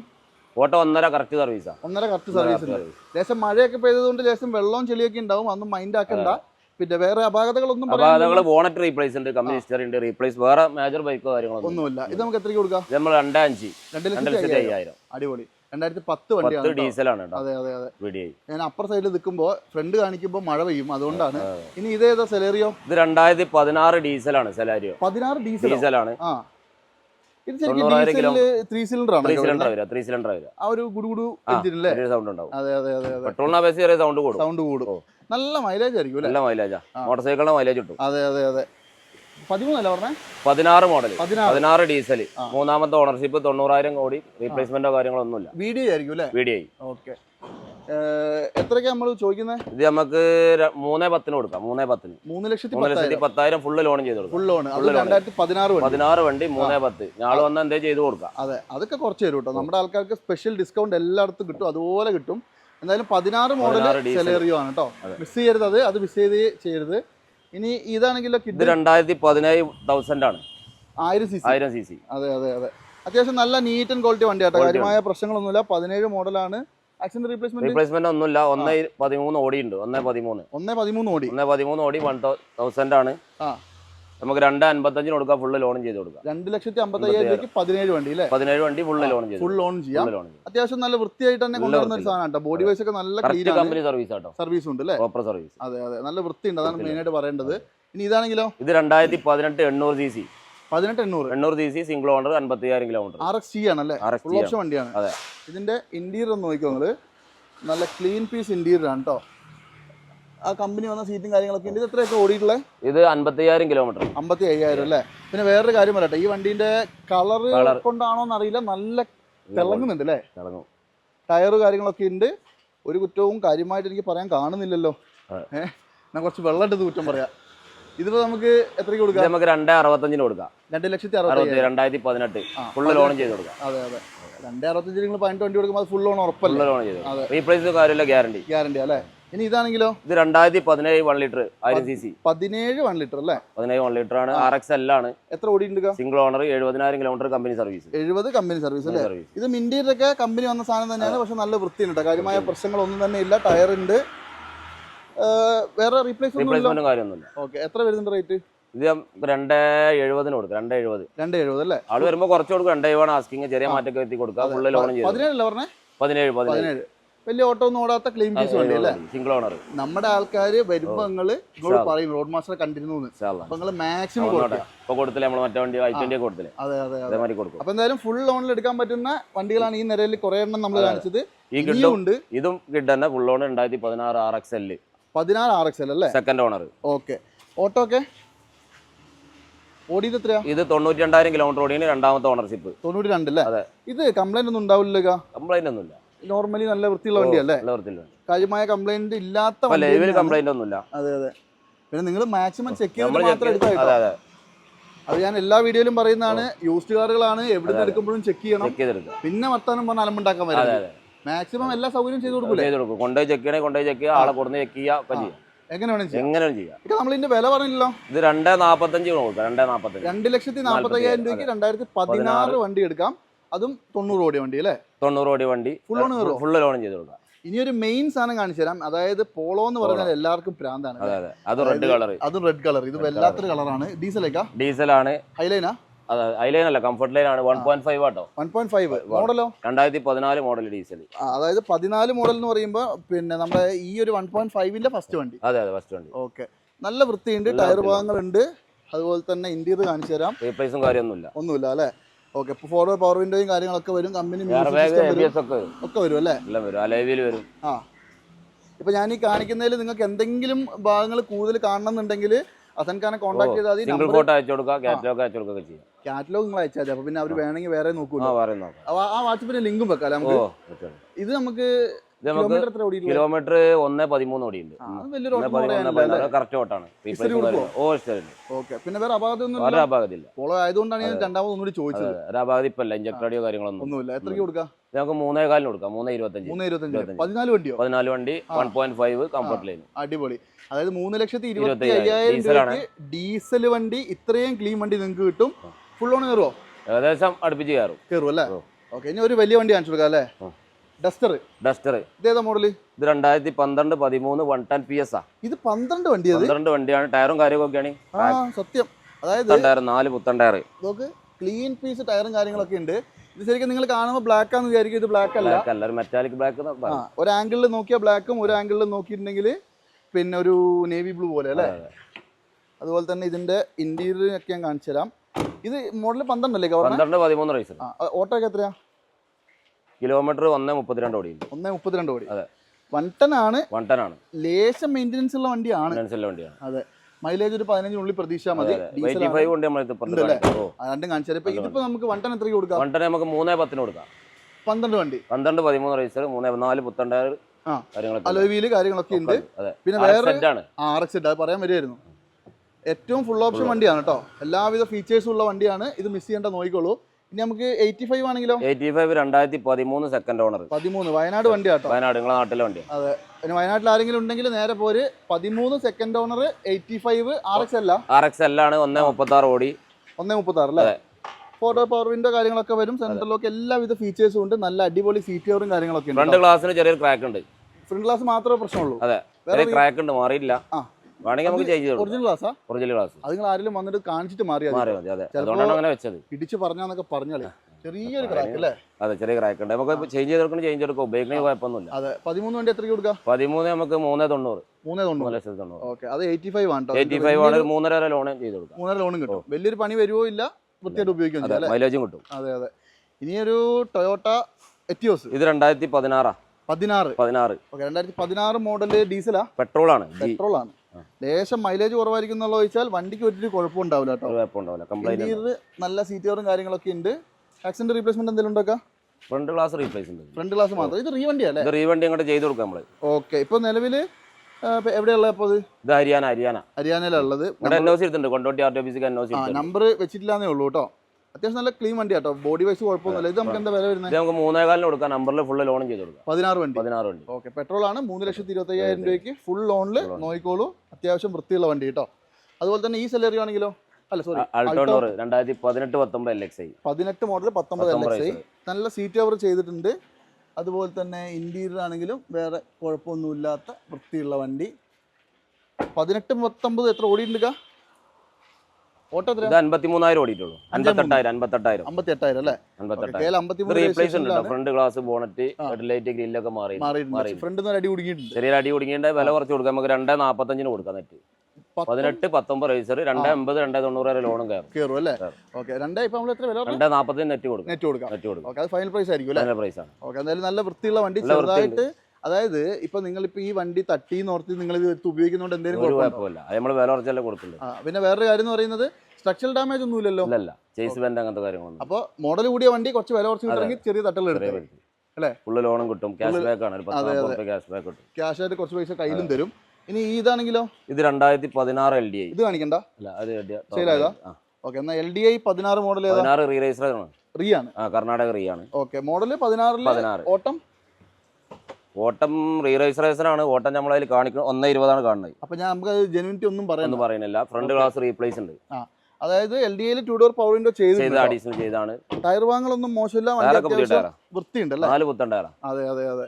ഓട്ടോ ഒന്നര കറക്റ്റ് സർവീസാണ് ഒന്നര കറക്റ്റ് സർവീസ് ഉണ്ട്. ലേശം മഴയൊക്കെ പെയ്തതുകൊണ്ട് ലേശം വെള്ളവും ചെളിയൊക്കെ ഉണ്ടാവും. അതൊന്നും മൈൻഡ് ആക്കണ്ട. പിന്നെ വേറെ അപാകതകളൊന്നും. അതുങ്ങൾ ബോണറ്റ് റീപ്ലേസ് ഉണ്ട് കമ്പനി ഹിസ്റ്ററി ഉണ്ട് റീപ്ലേസ് വേറെ മേജർ ബൈക്കോ കാര്യങ്ങളൊന്നും ഒന്നുമില്ല. ഇത് നമുക്ക് എത്രയ്ക്ക് കൊടുക്കാം? നമ്മൾ രണ്ടേ അഞ്ച് രണ്ട് ലക്ഷത്തി അയ്യായിരം. അടിപൊളി. രണ്ടായിരത്തി പത്ത് വണ്ടിയാണ് ഡീസലാണ് അതെ അതെ അതെ. ഞാൻ അപ്പർ സൈഡിൽ നിൽക്കുമ്പോൾ ഫ്രണ്ട് കാണിക്കുമ്പോൾ മഴ പെയ്യും. അതുകൊണ്ടാണ് ഇനി ഇതേതാ സെലേറിയോ ഇത് രണ്ടായിരത്തി പതിനാറ് ഡീസലാണ് സെലാരിയോ പതിനാറ് ഡീസലാണ് ആ. ഇത് ശരിക്കും തൊണ്ണൂറായിരം ത്രീ സിലിണ്ടർ ആണ് ത്രീ സിലിണ്ടർ വരുന്നത്. വരിക ത്രീ സിലിണ്ടർ വരിക. ആ ഒരു ഗുഡുഗുഡു സൗണ്ട് ഉണ്ടാവും. അതെ അതെ അതെ അതെ. പെട്രോളിനെ അപേക്ഷിച്ച് ചെറിയ സൗണ്ട് കൂടും. സൗണ്ട് കൂടും. നല്ല മൈലേജ് ആയിരിക്കും നല്ല മൈലേജാ ആ. മോട്ടോർ സൈക്കിളിന് മൈലേജ് കിട്ടും. അതെ അതെ അതെ. പതിമൂന്നല്ല പറഞ്ഞേ? പതിനാറ് മോഡൽ പതിനാറ്. പതിനാറ് ഡീസൽ മൂന്നാമത്തെ ഓണർഷിപ്പ് തൊണ്ണൂറായിരം കോടി. റീപ്ലേസ്മെന്റോ കാര്യങ്ങളോ ഒന്നുമില്ല. വീഡിയോ ആയിരിക്കും അല്ലേ? ഓക്കെ എത്രയ്ക്കാ നമ്മൾ ചോദിക്കുന്നത് ഇത് നമുക്ക് മൂന്നേ പത്തിന് കൊടുക്കാം മൂന്നേ പത്തിന്. മൂന്ന് ലക്ഷത്തി മൂന്ന് ലക്ഷത്തി പത്തായിരം. ഫുള്ള് ലോൺ ചെയ്ത് കൊടുക്കാം. Full loan. രണ്ടായിരത്തി പതിനാറ് വണ്ടി. പതിനാറ് വണ്ടി മൂന്നേ പത്ത്. ഞാൾ വന്ന എന്തേ ചെയ്ത് കൊടുക്കാം? അതെ അതൊക്കെ കുറച്ച് തരും കേട്ടോ നമ്മുടെ ആൾക്കാർക്ക് സ്പെഷ്യൽ ഡിസ്കൗണ്ട് എല്ലായിടത്തും കിട്ടും അതുപോലെ കിട്ടും. എന്തായാലും പതിനാറ് മോഡൽ 16 സെലേറിയോ ആണ് കേട്ടോ മിസ് ചെയ്യരുത് അത് അത് മിസ് ചെയ്ത് ചെയ്യരുത്. ഇനി ഇതാണെങ്കിലോ ഇത് രണ്ടായിരത്തി പതിനേഴ് തൗസൻഡ് ആണ്. ആയിരം സി സി ആയിരം സി സി അതെ അതെ അതെ. അത്യാവശ്യം നല്ല നീറ്റ് ആൻഡ് ക്വാളിറ്റി വണ്ടിയാട്ടോ കാര്യമായ പ്രശ്നങ്ങളൊന്നുമില്ല. പതിനേഴ് മോഡലാണ് ആക്സിഡന്റ് റീപ്ലേസ്മെന്റ് റീപ്ലേസ്മെന്റ് ഒന്നുമില്ല. ഒന്നേ പതിമൂന്ന് ഓടി ഉണ്ട് ഒന്നേ പതിമൂന്ന്. ഒന്നേ പതിമൂന്ന് ഓടി. ഒന്നേ പതിമൂന്ന് ഓടി വൺ തൗസൻഡ് ആണ്. നമുക്ക് രണ്ട് അമ്പത്തഞ്ചിന് കൊടുക്കാം. ഫുള്ള് ലോൺ ചെയ്ത് കൊടുക്കാം. രണ്ട് ലക്ഷത്തി അമ്പത്തി പതിനേഴ് വണ്ടി അല്ലേ? പതിനേഴ് വണ്ടി ഫുള്ള് ലോൺ ചെയ്ത്. ഫുൾ ലോൺ ചെയ്യാം. അത്യാവശ്യം നല്ല വൃത്തിയായിട്ട് തന്നെ കൊണ്ടുവരുന്ന ഒരു വൃത്തി. സാധനം ബോഡി വൈസ് ഒക്കെ നല്ല clean company service auto. Service ഉണ്ട് അല്ലേ? പ്രോപ്പർ സർവീസ് അതെ അതെ. നല്ല വൃത്തിയുണ്ട്. അതാണ് വൃത്തിയുണ്ട്. മെയിൻ ആയിട്ട് പറയേണ്ടത്. ഇനി ഇതാണെങ്കിലോ? ഇത് രണ്ടായിരത്തി പതിനെട്ട് എണ്ണൂറ് സി സി പതിനെട്ട് എണ്ണൂറ്. എണ്ണൂറ് സി സി സിംഗിൾ ഓണർ അൻപത്തി അയ്യായിരം കിലോമീറ്റർ ആർ എക്സ് ആണല്ലേ ഫുൾ ഓപ്ഷൻ വണ്ടിയാണ്. അതെ. ഇതിന്റെ ഇന്റീരിയർ ഒന്ന് നോക്കിക്കോ നിങ്ങൾ. നല്ല ക്ലീൻ പീസ് ഇന്റീരിയർ ആണ് കേട്ടോ ആ കമ്പനി വന്ന സീറ്റും കാര്യങ്ങളൊക്കെ ഉണ്ട്. ഇത് എത്രയൊക്കെ ഓടിയിട്ടുള്ളത് ഇത് അൻപത്തി അയ്യായിരം കിലോമീറ്റർ അമ്പത്തി അയ്യായിരം അല്ലേ? പിന്നെ വേറൊരു കാര്യം പറയട്ടെ. ഈ വണ്ടീന്റെ കളർ Colour. കൊണ്ടാണോ എന്നറിയില്ല. നല്ല തിളങ്ങുന്നുണ്ട് അല്ലേ? തിളങ്ങും. ടയറ് കാര്യങ്ങളൊക്കെ ഉണ്ട്. ഒരു കുറ്റവും കാര്യമായിട്ട് എനിക്ക് പറയാൻ കാണുന്നില്ലല്ലോ. അതെ. ഏഹ്? ഞാൻ കുറച്ച് വെള്ളം ഇട്ടത് കുറ്റം പറയാം. ഇതിപ്പോ നമുക്ക് എത്രയ്ക്ക് കൊടുക്കാം? നമുക്ക് രണ്ടേ അറുപത്തഞ്ചിന് കൊടുക്കാം. രണ്ട് ലക്ഷത്തി അറുപത്തി രണ്ടായിരത്തി പതിനെട്ട്. ഫുള്ള് ലോൺ ചെയ്ത് കൊടുക്കാം. അതെ അതെ. രണ്ടേ അറുപത്തഞ്ച് നിങ്ങൾ പതിനെട്ട് വണ്ടി കൊടുക്കുമ്പോൾ അത് ഫുൾ ലോൺ ഉറപ്പല്ലേ? ലോൺ ചെയ്ത്. റീപ്ലേസ് കാര്യമില്ല ഗ്യാരണ്ടി ഗ്യാരണ്ടി അല്ലേ? ഇനി ഇതാണെങ്കിലോ? ഇത് രണ്ടായിരത്തി പതിനേഴ് വൺ ലിറ്റർ ആയിരം സി സി പതിനേഴ് വൺ ലിറ്റർ അല്ലേ? പതിനേഴ് വൺ ലിറ്റർ ആണ്. ആർ എക്സ് എല്ലാണ് എത്ര ഓടിയിട്ടുണ്ട് സിംഗിൾ ഓണർ എഴുപതിനായിരം കിലോമീറ്റർ കമ്പനി സർവീസ് എഴുപത് കമ്പനി സർവീസ് അല്ലേ? സർവീസ് ഇത് മിൻഡിയിലൊക്കെ കമ്പനി വന്ന സാധനം തന്നെയാണ്. പക്ഷെ നല്ല വൃത്തിയുണ്ട് കാര്യമായ പ്രശ്നങ്ങളൊന്നും തന്നെ ഇല്ല. ടയർ ഉണ്ട്. വേറെ റീപ്ലേസ്മെന്റ് കാര്യമൊന്നുമില്ല. ഓക്കെ എത്ര വരുന്നുണ്ട് റേറ്റ് ഇത് രണ്ടേ എഴുപതിന് കൊടുക്കും രണ്ടേ എഴുപത്. രണ്ട് എഴുപത് അല്ലേ? ആൾ വരുമ്പോൾ കുറച്ച് കൊടുക്കും രണ്ടേ എഴുപതാണ് ആസ്കിങ് ചെറിയ മാറ്റൊക്കെ എത്തി കൊടുക്കാം ഫുള്ള് ലോൺ ചെയ്ത്. പതിനേഴല്ല പറഞ്ഞേ? പതിനേഴ് പതിനേഴ്. വലിയ ഓട്ടോ ഒന്നും ഓടാത്ത ക്ലീൻ പീസ് വണ്ടി അല്ലേ? സിംഗിൾ ഓണർ നമ്മുടെ ആൾക്കാര് വരുമ്പോ നിങ്ങൾ പറയും റോഡ് മാസ്റ്റർ കണ്ടിരുന്നു എന്ന്. അപ്പൊ നിങ്ങൾ മാക്സിമം കൊടുക്കുക ഇപ്പൊ കൊടുത്തില്ലേ നമ്മൾ മറ്റേ വണ്ടി ഐ ട്വന്റി കൊടുത്തില്ലേ? അതെ അതെ അതെ. അതേമാതിരി കൊടുക്കും. അപ്പൊ എന്തായാലും ഫുൾ ലോണിൽ എടുക്കാൻ പറ്റുന്ന വണ്ടികളാണ് ഈ നിരയിൽ കുറെ എണ്ണം നമ്മൾ കാണിച്ചത്. ഈ ഇതും കിഡ് തന്നെ ഫുൾ ലോൺ രണ്ടായിരത്തി പതിനാറ് ആർ എക്സ് എൽ പതിനാറ് ആർ എക്സ് എൽ അല്ലേ? സെക്കൻഡ് ഓണർ ഓക്കെ ഓട്ടോ ഒക്കെ? ഓടിയത് എത്രയാ? ഇത് തൊണ്ണൂറ്റി രണ്ടായിരം കിലോമീറ്റർ ഓടിയാണ് രണ്ടാമത്തെ ഓണർഷിപ്പ് തൊണ്ണൂറ്റി രണ്ടല്ലേ അതെ. ഇത് കംപ്ലൈന്റ് ഒന്നും ഉണ്ടാവില്ല കംപ്ലൈന്റ് ഒന്നുമില്ല. നോർമലി നല്ല വൃത്തിയുള്ള വണ്ടിയല്ലേ? നല്ല വൃത്തിയുള്ള കാര്യമായ കംപ്ലൈന്റ് ഇല്ലാത്ത ലൈവിൽ. കംപ്ലൈന്റ് ഒന്നുമില്ല. അതെ അതെ. പിന്നെ നിങ്ങൾ മാക്സിമം ചെക്ക് ചെയ്ത് മാത്രം എടുത്താൽ അതെ ഞാൻ എല്ലാ വീഡിയോയിലും പറയുന്നതാണ് യൂസ്ഡ് കാറുകളാണ് എവിടെ നിന്ന് എടുക്കുമ്പോഴും ചെക്ക് ചെയ്യണം. പിന്നെ വർത്താനം പറഞ്ഞ അലമ്പുണ്ടാക്കാൻ വരാം. മാക്സിമം എല്ലാ സൗകര്യം ചെയ്ത് കൊടുക്കൂലേ? ചെയ്ത് കൊടുക്കും. കൊണ്ടുപോയി ചെക്ക് ചെയ്യണേ കൊണ്ടുപോയി ചെക്ക് ചെയ്യുക ആളെ കൊടുന്ന് ചെക്ക് ചെയ്യുക ഒക്കെ ചെയ്യാം. എങ്ങനെയാണ് വേണം ചെയ്യാം. എങ്ങനെയും നമ്മൾ ഇതിന്റെ വില പറഞ്ഞില്ലല്ലോ? ഇത് രണ്ടേ നാപ്പത്തഞ്ച് കൊടുക്കാം രണ്ടേ നാപ്പത്തഞ്ച്. രണ്ട് ലക്ഷത്തി നാൽപ്പത്തി അയ്യായിരം രൂപയ്ക്ക്. രണ്ടായിരത്തി പതിനാറ് വണ്ടി എടുക്കാം. അതും തൊണ്ണൂറ് കോടി വണ്ടി അല്ലേ? തൊണ്ണൂറ് കോടി വണ്ടി. ഫുൾ ലോൺ ഫുൾ ലോൺ ചെയ്ത് കൊടുക്കാം. ഇനി ഒരു മെയിൻ സാധനം കാണിച്ചു തരാം. അതായത് പോളോ എന്ന് പറഞ്ഞാൽ എല്ലാവർക്കും പ്രാന്താണ് അത് റെഡ് കളർ അതും റെഡ് കളർ ഇത് വല്ലാത്തൊരു കളറാണ് ഡീസലേക്കാ ഡീസലാണ് ഹൈലൈനാ അതെ ഐലൈൻ കംഫർട്ട് ലൈനാണ് one point five auto. One point five മോഡലോ? രണ്ടായിരത്തി പതിനാല് മോഡൽ ഡീസൽ അതായത് പതിനാല് മോഡൽ എന്ന് പറയുമ്പോൾ പിന്നെ നമ്മുടെ ഈ ഒരു വൺ പോയിന്റ് ഫൈവിന്റെ ഫസ്റ്റ് വണ്ടി. അതെ അതെ ഫസ്റ്റ് വണ്ടി. ഓക്കെ നല്ല വൃത്തിയുണ്ട് ടയർ. ഭാഗങ്ങളുണ്ട്. അതുപോലെ തന്നെ ഇന്റീരിയർ കാണിച്ചു തരാം. റീപ്ലേസും കാര്യമൊന്നുമില്ല. ഒന്നുമില്ല അല്ലേ? ഓക്കെ ഇപ്പോൾ ഫോർവേഡ് പവർ വിൻഡോയും കാര്യങ്ങളൊക്കെ വരും. കമ്പനി ഒക്കെ വരും. അല്ലേ? വരും. വരും. ആ. ഇപ്പൊ ഞാൻ ഈ കാണിക്കുന്നതിൽ നിങ്ങൾക്ക് എന്തെങ്കിലും ഭാഗങ്ങൾ കൂടുതൽ കാണണം എന്നുണ്ടെങ്കിൽ അസൻ ഖാനെ കോൺടാക്ട് ചെയ്താൽ മതി. സിംഗിൾ ഫോട്ടോ അയച്ചു കൊടുക്കുക കാറ്റലോഗ് അയച്ചു കൊടുക്കുക ചെയ്യാം. കാറ്റലോഗ് നിങ്ങൾ അയച്ചാൽ അപ്പൊ പിന്നെ അവർ വേണമെങ്കിൽ വേറെ നോക്കൂല്ലോ ആ വാട്സപ്പിന്റെ ലിങ്കും വെക്കാം നമുക്ക്? ഇത് നമുക്ക് കിലോമീറ്റർ ഒന്ന് പതിമൂന്ന് ഓടിയുണ്ട് കറക്റ്റ് ഓട്ടാണ് പിന്നെ വേറെ അപാകതയൊന്നും ഒരു ആയതുകൊണ്ടാണ് ഞാൻ രണ്ടാമത് ഒന്നുകൂടി ചോദിച്ചത്. ഒരു അപാകതി ഇപ്പൊ അല്ല ഇഞ്ചക്ടറിയോ കാര്യങ്ങളൊന്നും ഒന്നുമില്ല. എത്രയ്ക്ക് കൊടുക്കാം? ഇത് നമുക്ക് മൂന്നേ കാലിന് കൊടുക്കാം. മൂന്നേ ഇരുപത്തഞ്ച്. മൂന്ന് ഇരുപത്തഞ്ച്. പതിനാല് വണ്ടിയോ? പതിനാല് വണ്ടി. One point five comfort line അടിപൊളി. അതായത് മൂന്ന് ലക്ഷത്തി ഇരുപത്തി അയ്യായിരം ഡീസൽ വണ്ടി ഇത്രയും ക്ലീൻ വണ്ടി നിങ്ങൾക്ക് കിട്ടും. ഫുൾ ഓൺ കയറുമോ ഏകദേശം അടുപ്പിച്ച് കയറും. കയറും അല്ലേ. ഓക്കെ ഇനി ഒരു വലിയ വണ്ടി കാണിച്ചു കൊടുക്കാം അല്ലേ. ഡസ്റ്റർ ഡസ്റ്റർ ഇതേതാ മോഡൽ ഇത് രണ്ടായിരത്തി പന്ത്രണ്ട് പതിമൂന്ന് വൺ ടെൻ പി എസ് ആ. ഇത് പന്ത്രണ്ട് വണ്ടി പന്ത്രണ്ട് വണ്ടിയാണ്. ടയറും കാര്യമൊക്കെയാണ് സത്യം. അതായത് ടയർ നാല് പുത്തൻ ടയർ നോക്ക് ക്ലീൻ പീസ് ടയറും കാര്യങ്ങളൊക്കെ ഉണ്ട്. ഇത് ശരിക്കും നിങ്ങൾ കാണുമ്പോൾ ബ്ലാക്ക് ആണെന്ന് വിചാരിക്കും ഇത് ബ്ലാക്ക് അല്ല. അല്ല. ഒരു മെറ്റാലിക് ബ്ലാക്ക് ഒരു ആംഗിളിൽ നോക്കിയാൽ ബ്ലാക്കും ഒരു ആംഗിളിൽ നോക്കിയിട്ടുണ്ടെങ്കിൽ പിന്നെ ഒരു നേവി ബ്ലൂ പോലെ അല്ലേ? അതുപോലെ തന്നെ ഇതിന്റെ ഇന്റീരിയർ ഒക്കെ ഞാൻ കാണിച്ചു തരാം ഇത് മോഡൽ പന്ത്രണ്ടല്ലേ പന്ത്രണ്ട് പതിമൂന്ന് റൈസ് ഓട്ടോ ഒക്കെ എത്രയാ? കിലോമീറ്റർ ഒന്നേ മുപ്പത്തിരണ്ട് ഓടിയുണ്ട് ഒന്നേ മുപ്പത്തിരണ്ട് കോടി അതെ. വൺ ടൺ ആണ് വൺ ടൺ ആണ് ലേശം മെയിന്റെനൻസ് ഉള്ള വണ്ടിയാണ്. വണ്ടിയാണ് അതെ. മൈലേജ് ഒരു പതിനഞ്ചിനുള്ളിൽ പ്രതീക്ഷാ മതി. ഫൈവ് കൊണ്ട് രണ്ടും കാണിച്ചാൽ ഇപ്പൊ ഇതിപ്പോ നമുക്ക് വൺ ടൺ എത്രയ്ക്ക് കൊടുക്കാം? വൺ ടൺ നമുക്ക് മൂന്നേ പത്തിന് കൊടുക്കാം. പന്ത്രണ്ട് വണ്ടി. പന്ത്രണ്ട് പതിമൂന്ന് റൈസർ മൂന്നേ നാല് ടയർ ആ. കാര്യങ്ങളൊക്കെ ഉണ്ട്. പിന്നെ വേറെ ആർ എക്സ് അത് പറയാൻ വരുമായിരുന്നു ഏറ്റവും ഫുൾ ഓപ്ഷൻ വണ്ടിയാണ് കേട്ടോ. എല്ലാവിധ ഫീച്ചേഴ്സും ഉള്ള വണ്ടിയാണ്. ഇത് മിസ് ചെയ്യേണ്ട നോക്കിക്കോളൂ. ഇനി നമുക്ക് എയ്റ്റി ഫൈവ് ആണെങ്കിലോ? എയ്റ്റി ഫൈവ് രണ്ടായിരത്തി പതിമൂന്ന് സെക്കൻഡ് ഓണർ പതിമൂന്ന്. വയനാട് വണ്ടി കേട്ടോ. വയനാട് നിങ്ങളെ നാട്ടിലെ വണ്ടി അതെ. പിന്നെ വയനാട്ടിൽ ആരെങ്കിലും ഉണ്ടെങ്കിൽ നേരെ പോര്. പതിമൂന്ന് second owner eighty five R X അല്ല ആർ എക്സ് എൽ ആണ് ഒന്നേ മുപ്പത്തി ആറ് ഓടി. ഒന്നേ മുപ്പത്തി ആറ് അല്ലേ ഫോട്ടോ പവർ വിൻഡോ കാര്യങ്ങളൊക്കെ വരും. സെൻട്രലൊക്കെ എല്ലാവിധ ഫീച്ചേഴ്സും ഉണ്ട്. നല്ല അടിപൊളി സീറ്റ് കവറും കാര്യങ്ങളൊക്കെ ഉണ്ട് ഫ്രണ്ട് ഗ്ലാസ്സിന് ചെറിയൊരു ക്രാക്ക് ഉണ്ട്. ഫ്രണ്ട് ഗ്ലാസ് മാത്രമേ പ്രശ്നമുള്ളൂ. അതെ. വേറെ ക്രാക്ക് ഉണ്ട് മാറിയില്ല. ആ. വേണമെങ്കിൽ നമുക്ക് ചേഞ്ച് ചെയ്ത് ഒറിജിനൽ ഗ്ലാസ്സാ ഒറിജിനൽ ക്ലാസ് അത് നിങ്ങൾ ആരെങ്കിലും വന്നിട്ട് കാണിച്ചിട്ട് മാറിയാൽ മാറി മതി അതെ. അതുകൊണ്ടാണ് അങ്ങനെ വെച്ചത്. ഇടിച്ച് പറഞ്ഞാന്നൊക്കെ പറഞ്ഞാലേ ചെറിയൊരു ക്രാക്ക് അല്ലേ? അതെ ചെറിയ ക്രാക്ക് ഉണ്ട്. നമുക്ക് ചേഞ്ച് ചെയ്തെടുക്കണം ചേഞ്ച് എടുക്കും ഉപയോഗിക്കണ കുഴപ്പമൊന്നുമില്ല. അതെ. പതിമൂന്ന് വണ്ടി എത്രയ്ക്ക് കൊടുക്കാം? പതിമൂന്ന് നമുക്ക് മൂന്ന് തൊണ്ണൂറ്. മൂന്നേ തൊണ്ണൂറ്. മൂന്ന് ലക്ഷത്തി തൊണ്ണൂറ്. ഓക്കെ. അത് എയ്റ്റി ഫൈവ് ആണ് എയ്റ്റി ഫൈവ് ആണ്. മൂന്നര വരെ ലോൺ ചെയ്ത് കൊടുക്കാം. മൂന്നര ലോണും കിട്ടും. വലിയൊരു പണി വരുമോ ഇല്ല? വൃത്തിയായിട്ട് ഉപയോഗിക്കാം മൈലേജും കിട്ടും. അതെ അതെ. ഇനിയൊരു ടൊയോട്ട എറ്റിയോസ് ഇത് രണ്ടായിരത്തി പതിനാറാ. പതിനാറ്. പതിനാറ്. ഓക്കെ രണ്ടായിരത്തി പതിനാറ് മോഡൽ ഡീസലാ പെട്രോൾ ആണ്. പെട്രോൾ ആണ്. ആ. ലേശം മൈലേജ് കുറവായിരിക്കും എന്നുള്ള ചോദിച്ചാൽ വണ്ടിക്ക് ഒരു കുഴപ്പമുണ്ടാവില്ല കേട്ടോ. ഒരു കുഴപ്പമുണ്ടാവില്ല നല്ല സീറ്റ് കവറും കാര്യങ്ങളൊക്കെ ഉണ്ട്. ആക്സിഡന്റ് റീപ്ലേസ്മെന്റ് എന്തെങ്കിലും ഉണ്ടോ ഫ്രണ്ട് ഗ്ലാസ് റീപ്ലേസ് ഉണ്ട് ഫ്രണ്ട് ഗ്ലാസ് മാത്രം. ഇത് റീ വണ്ടിയാ അല്ലേ? ഇത് റീവണ്ടി അങ്ങോട്ട് ചെയ്ത് കൊടുക്കാം നമ്മൾ. ഓക്കെ ഇപ്പൊ നിലവിൽ എവിടെയുള്ള ഇപ്പോൾ ഇത് ഹരിയാന ഹരിയാന. ഹരിയാനയിലുള്ളത് ഉള്ളത്. ഇവിടെ എൻ ഒ സി എടുത്തിട്ടുണ്ട്. കൊണ്ടോട്ടി ആർ ടി ഓഫീസിൽ എൻ ഒ സി നമ്പർ വെച്ചിട്ടില്ലാന്നേ ഉള്ളൂ കേട്ടോ. അത്യാവശ്യം നല്ല ക്ലീൻ വണ്ടി കേട്ടോ ബോഡി വൈസ് കുഴപ്പമൊന്നുമില്ല. ഇത് നമുക്ക് എന്താ വില വരുന്നത്? നമുക്ക് മൂന്നേകാലിന് കൊടുക്കാം. നമ്പറിൽ ഫുൾ ലോൺ ചെയ്ത് കൊടുക്കാം പതിനാറ് വണ്ടി. പതിനാറ് വണ്ടി. ഓക്കെ പെട്രോൾ ആണ്. മൂന്ന് ലക്ഷത്തി ഇരുപത്തി അയ്യായിരം രൂപയ്ക്ക് ഫുൾ ലോണിൽ നോയിക്കോളൂ അത്യാവശ്യം വൃത്തിയുള്ള വണ്ടി കേട്ടോ. അതുപോലെ തന്നെ ഈ സെലറി ആണെങ്കിലോ അല്ല സോറി അൾട്ടോണോർ രണ്ടായിരത്തി പതിനെട്ട് പത്തൊമ്പത് എൽ എക്സ് ഐ പതിനെട്ട് മോഡൽ പത്തൊമ്പത് എൽ എക്സ് ഐ നല്ല സീറ്റ് കവർ ചെയ്തിട്ടുണ്ട്. അതുപോലെ തന്നെ ഇന്റീരിയർ ആണെങ്കിലും വേറെ കുഴപ്പമൊന്നുമില്ലാത്ത വൃത്തിയുള്ള വണ്ടി. പതിനെട്ട് പത്തൊമ്പത് എത്ര ഓടിയിട്ടുണ്ട് ഇത് ഓടിയിട്ടുള്ളൂ. അല്ലേ? അമ്പത്തിമൂന്ന് റീപ്ലേസ് ഉണ്ട്? Front glass bonnet. ഹെഡ്ലൈറ്റ് ഗ്രില്ലൊക്കെ മാറി മാറിയിട്ടുണ്ട്. മാറി. ഫ്രണ്ട് അടി കുടുങ്ങിയിട്ടുണ്ട്. ചെറിയ അടി കുടുങ്ങിയിട്ട് വില കുറച്ച് കൊടുക്കാം. നമുക്ക് രണ്ടേ നാൽപ്പത്തഞ്ചിന് കൊടുക്കാം നെറ്റ് പത്ത് പതിനെട്ട് പത്തൊമ്പത് റേസർ രണ്ടേ അമ്പത് രണ്ടേ തൊണ്ണൂറ് വരെ ലോണും കയറും. കയറും അല്ലേ? കയറും. ഓക്കെ രണ്ടേ ഇപ്പൊ നമ്മൾ എത്ര വില പറഞ്ഞു? നാൽപ്പത്തിന് നെറ്റ് കൊടുക്കും. നെറ്റ് കൊടുക്കാം. നെറ്റ് കൊടുക്കാം. ഓക്കെ അത് ഫൈനൽ പ്രൈസ് ആയിരിക്കും നല്ല ആണ്. ഓക്കെ എന്തായാലും നല്ല വൃത്തിയുള്ള വണ്ടി ചെറുതായിട്ട് അതായത് ഇപ്പൊ നിങ്ങളിപ്പോ ഈ വണ്ടി തട്ടി നോർത്തി നിങ്ങൾ ഇത് ഉപയോഗിക്കുന്നതുകൊണ്ട് എന്തെങ്കിലും കുഴപ്പമില്ല. നമ്മൾ വില കുറച്ചല്ലേ പിന്നെ വേറൊരു കാര്യം എന്ന് പറയുന്നത് സ്ട്രക്ചറൽ ഡാമേജ് ഒന്നുമില്ലല്ലോ. അല്ല ചേസ് ബാൻഡ് അങ്ങനത്തെ കാര്യങ്ങളൊന്നും അപ്പോൾ മോഡൽ കൂടിയ വണ്ടി കുറച്ച് വില കുറച്ച് കിട്ടണമെങ്കിൽ ചെറിയ തട്ടുകൾ എടുക്കും അല്ലേ? ഫുള്ള് ലോണും കിട്ടും. ക്യാഷ് ബാക്ക് ആണ്. ക്യാഷ് ബാക്ക് കിട്ടും. ക്യാഷ് ആയിട്ട് കുറച്ച് പൈസ കയ്യിലും തരും. ഇനി ഇതാണെങ്കിലോ? ഇത് രണ്ടായിരത്തി പതിനാറ് എൽ ഡി ഐ ഇത് കാണിക്കണ്ട? അല്ല അത് ആയതാ? ഓക്കെ എന്നാൽ എൽ ഡി ഐ പതിനാറ് മോഡൽ ഏതാ? പതിനാറ് റീ റേസർ ആണ്. റീ ആണ്. ആ കർണാടക റീ ആണ്. ഓക്കെ മോഡൽ പതിനാറിൽ പതിനാറ്. ഓട്ടം? ഓട്ടം റീ രജിസ്ട്രേഷൻ ആണ്. ഓട്ടം നമ്മളതിൽ കാണിക്കുന്നത് ഒന്ന് ഇരുപതാണ് കാണുന്നത്. അപ്പൊ ഞാൻ നമുക്ക് ജെനുവിറ്റി ഒന്നും പറയാം ഒന്നും പറയുന്നില്ല. ഫ്രണ്ട് ഗ്ലാസ് റീപ്ലേസ് ഉണ്ട്. അതായത് എൽ ഡി എയിൽ ടു ഡോർ പവർ വിൻഡോ ചെയ്ത് ചെയ്ത് ചെയ്താണ് ടയർ വാങ്ങലൊന്നും മോശമില്ല വൃത്തിയുണ്ടല്ലേ? നാല് പുത്തണ്ടായറാ അതെ അതെ അതെ.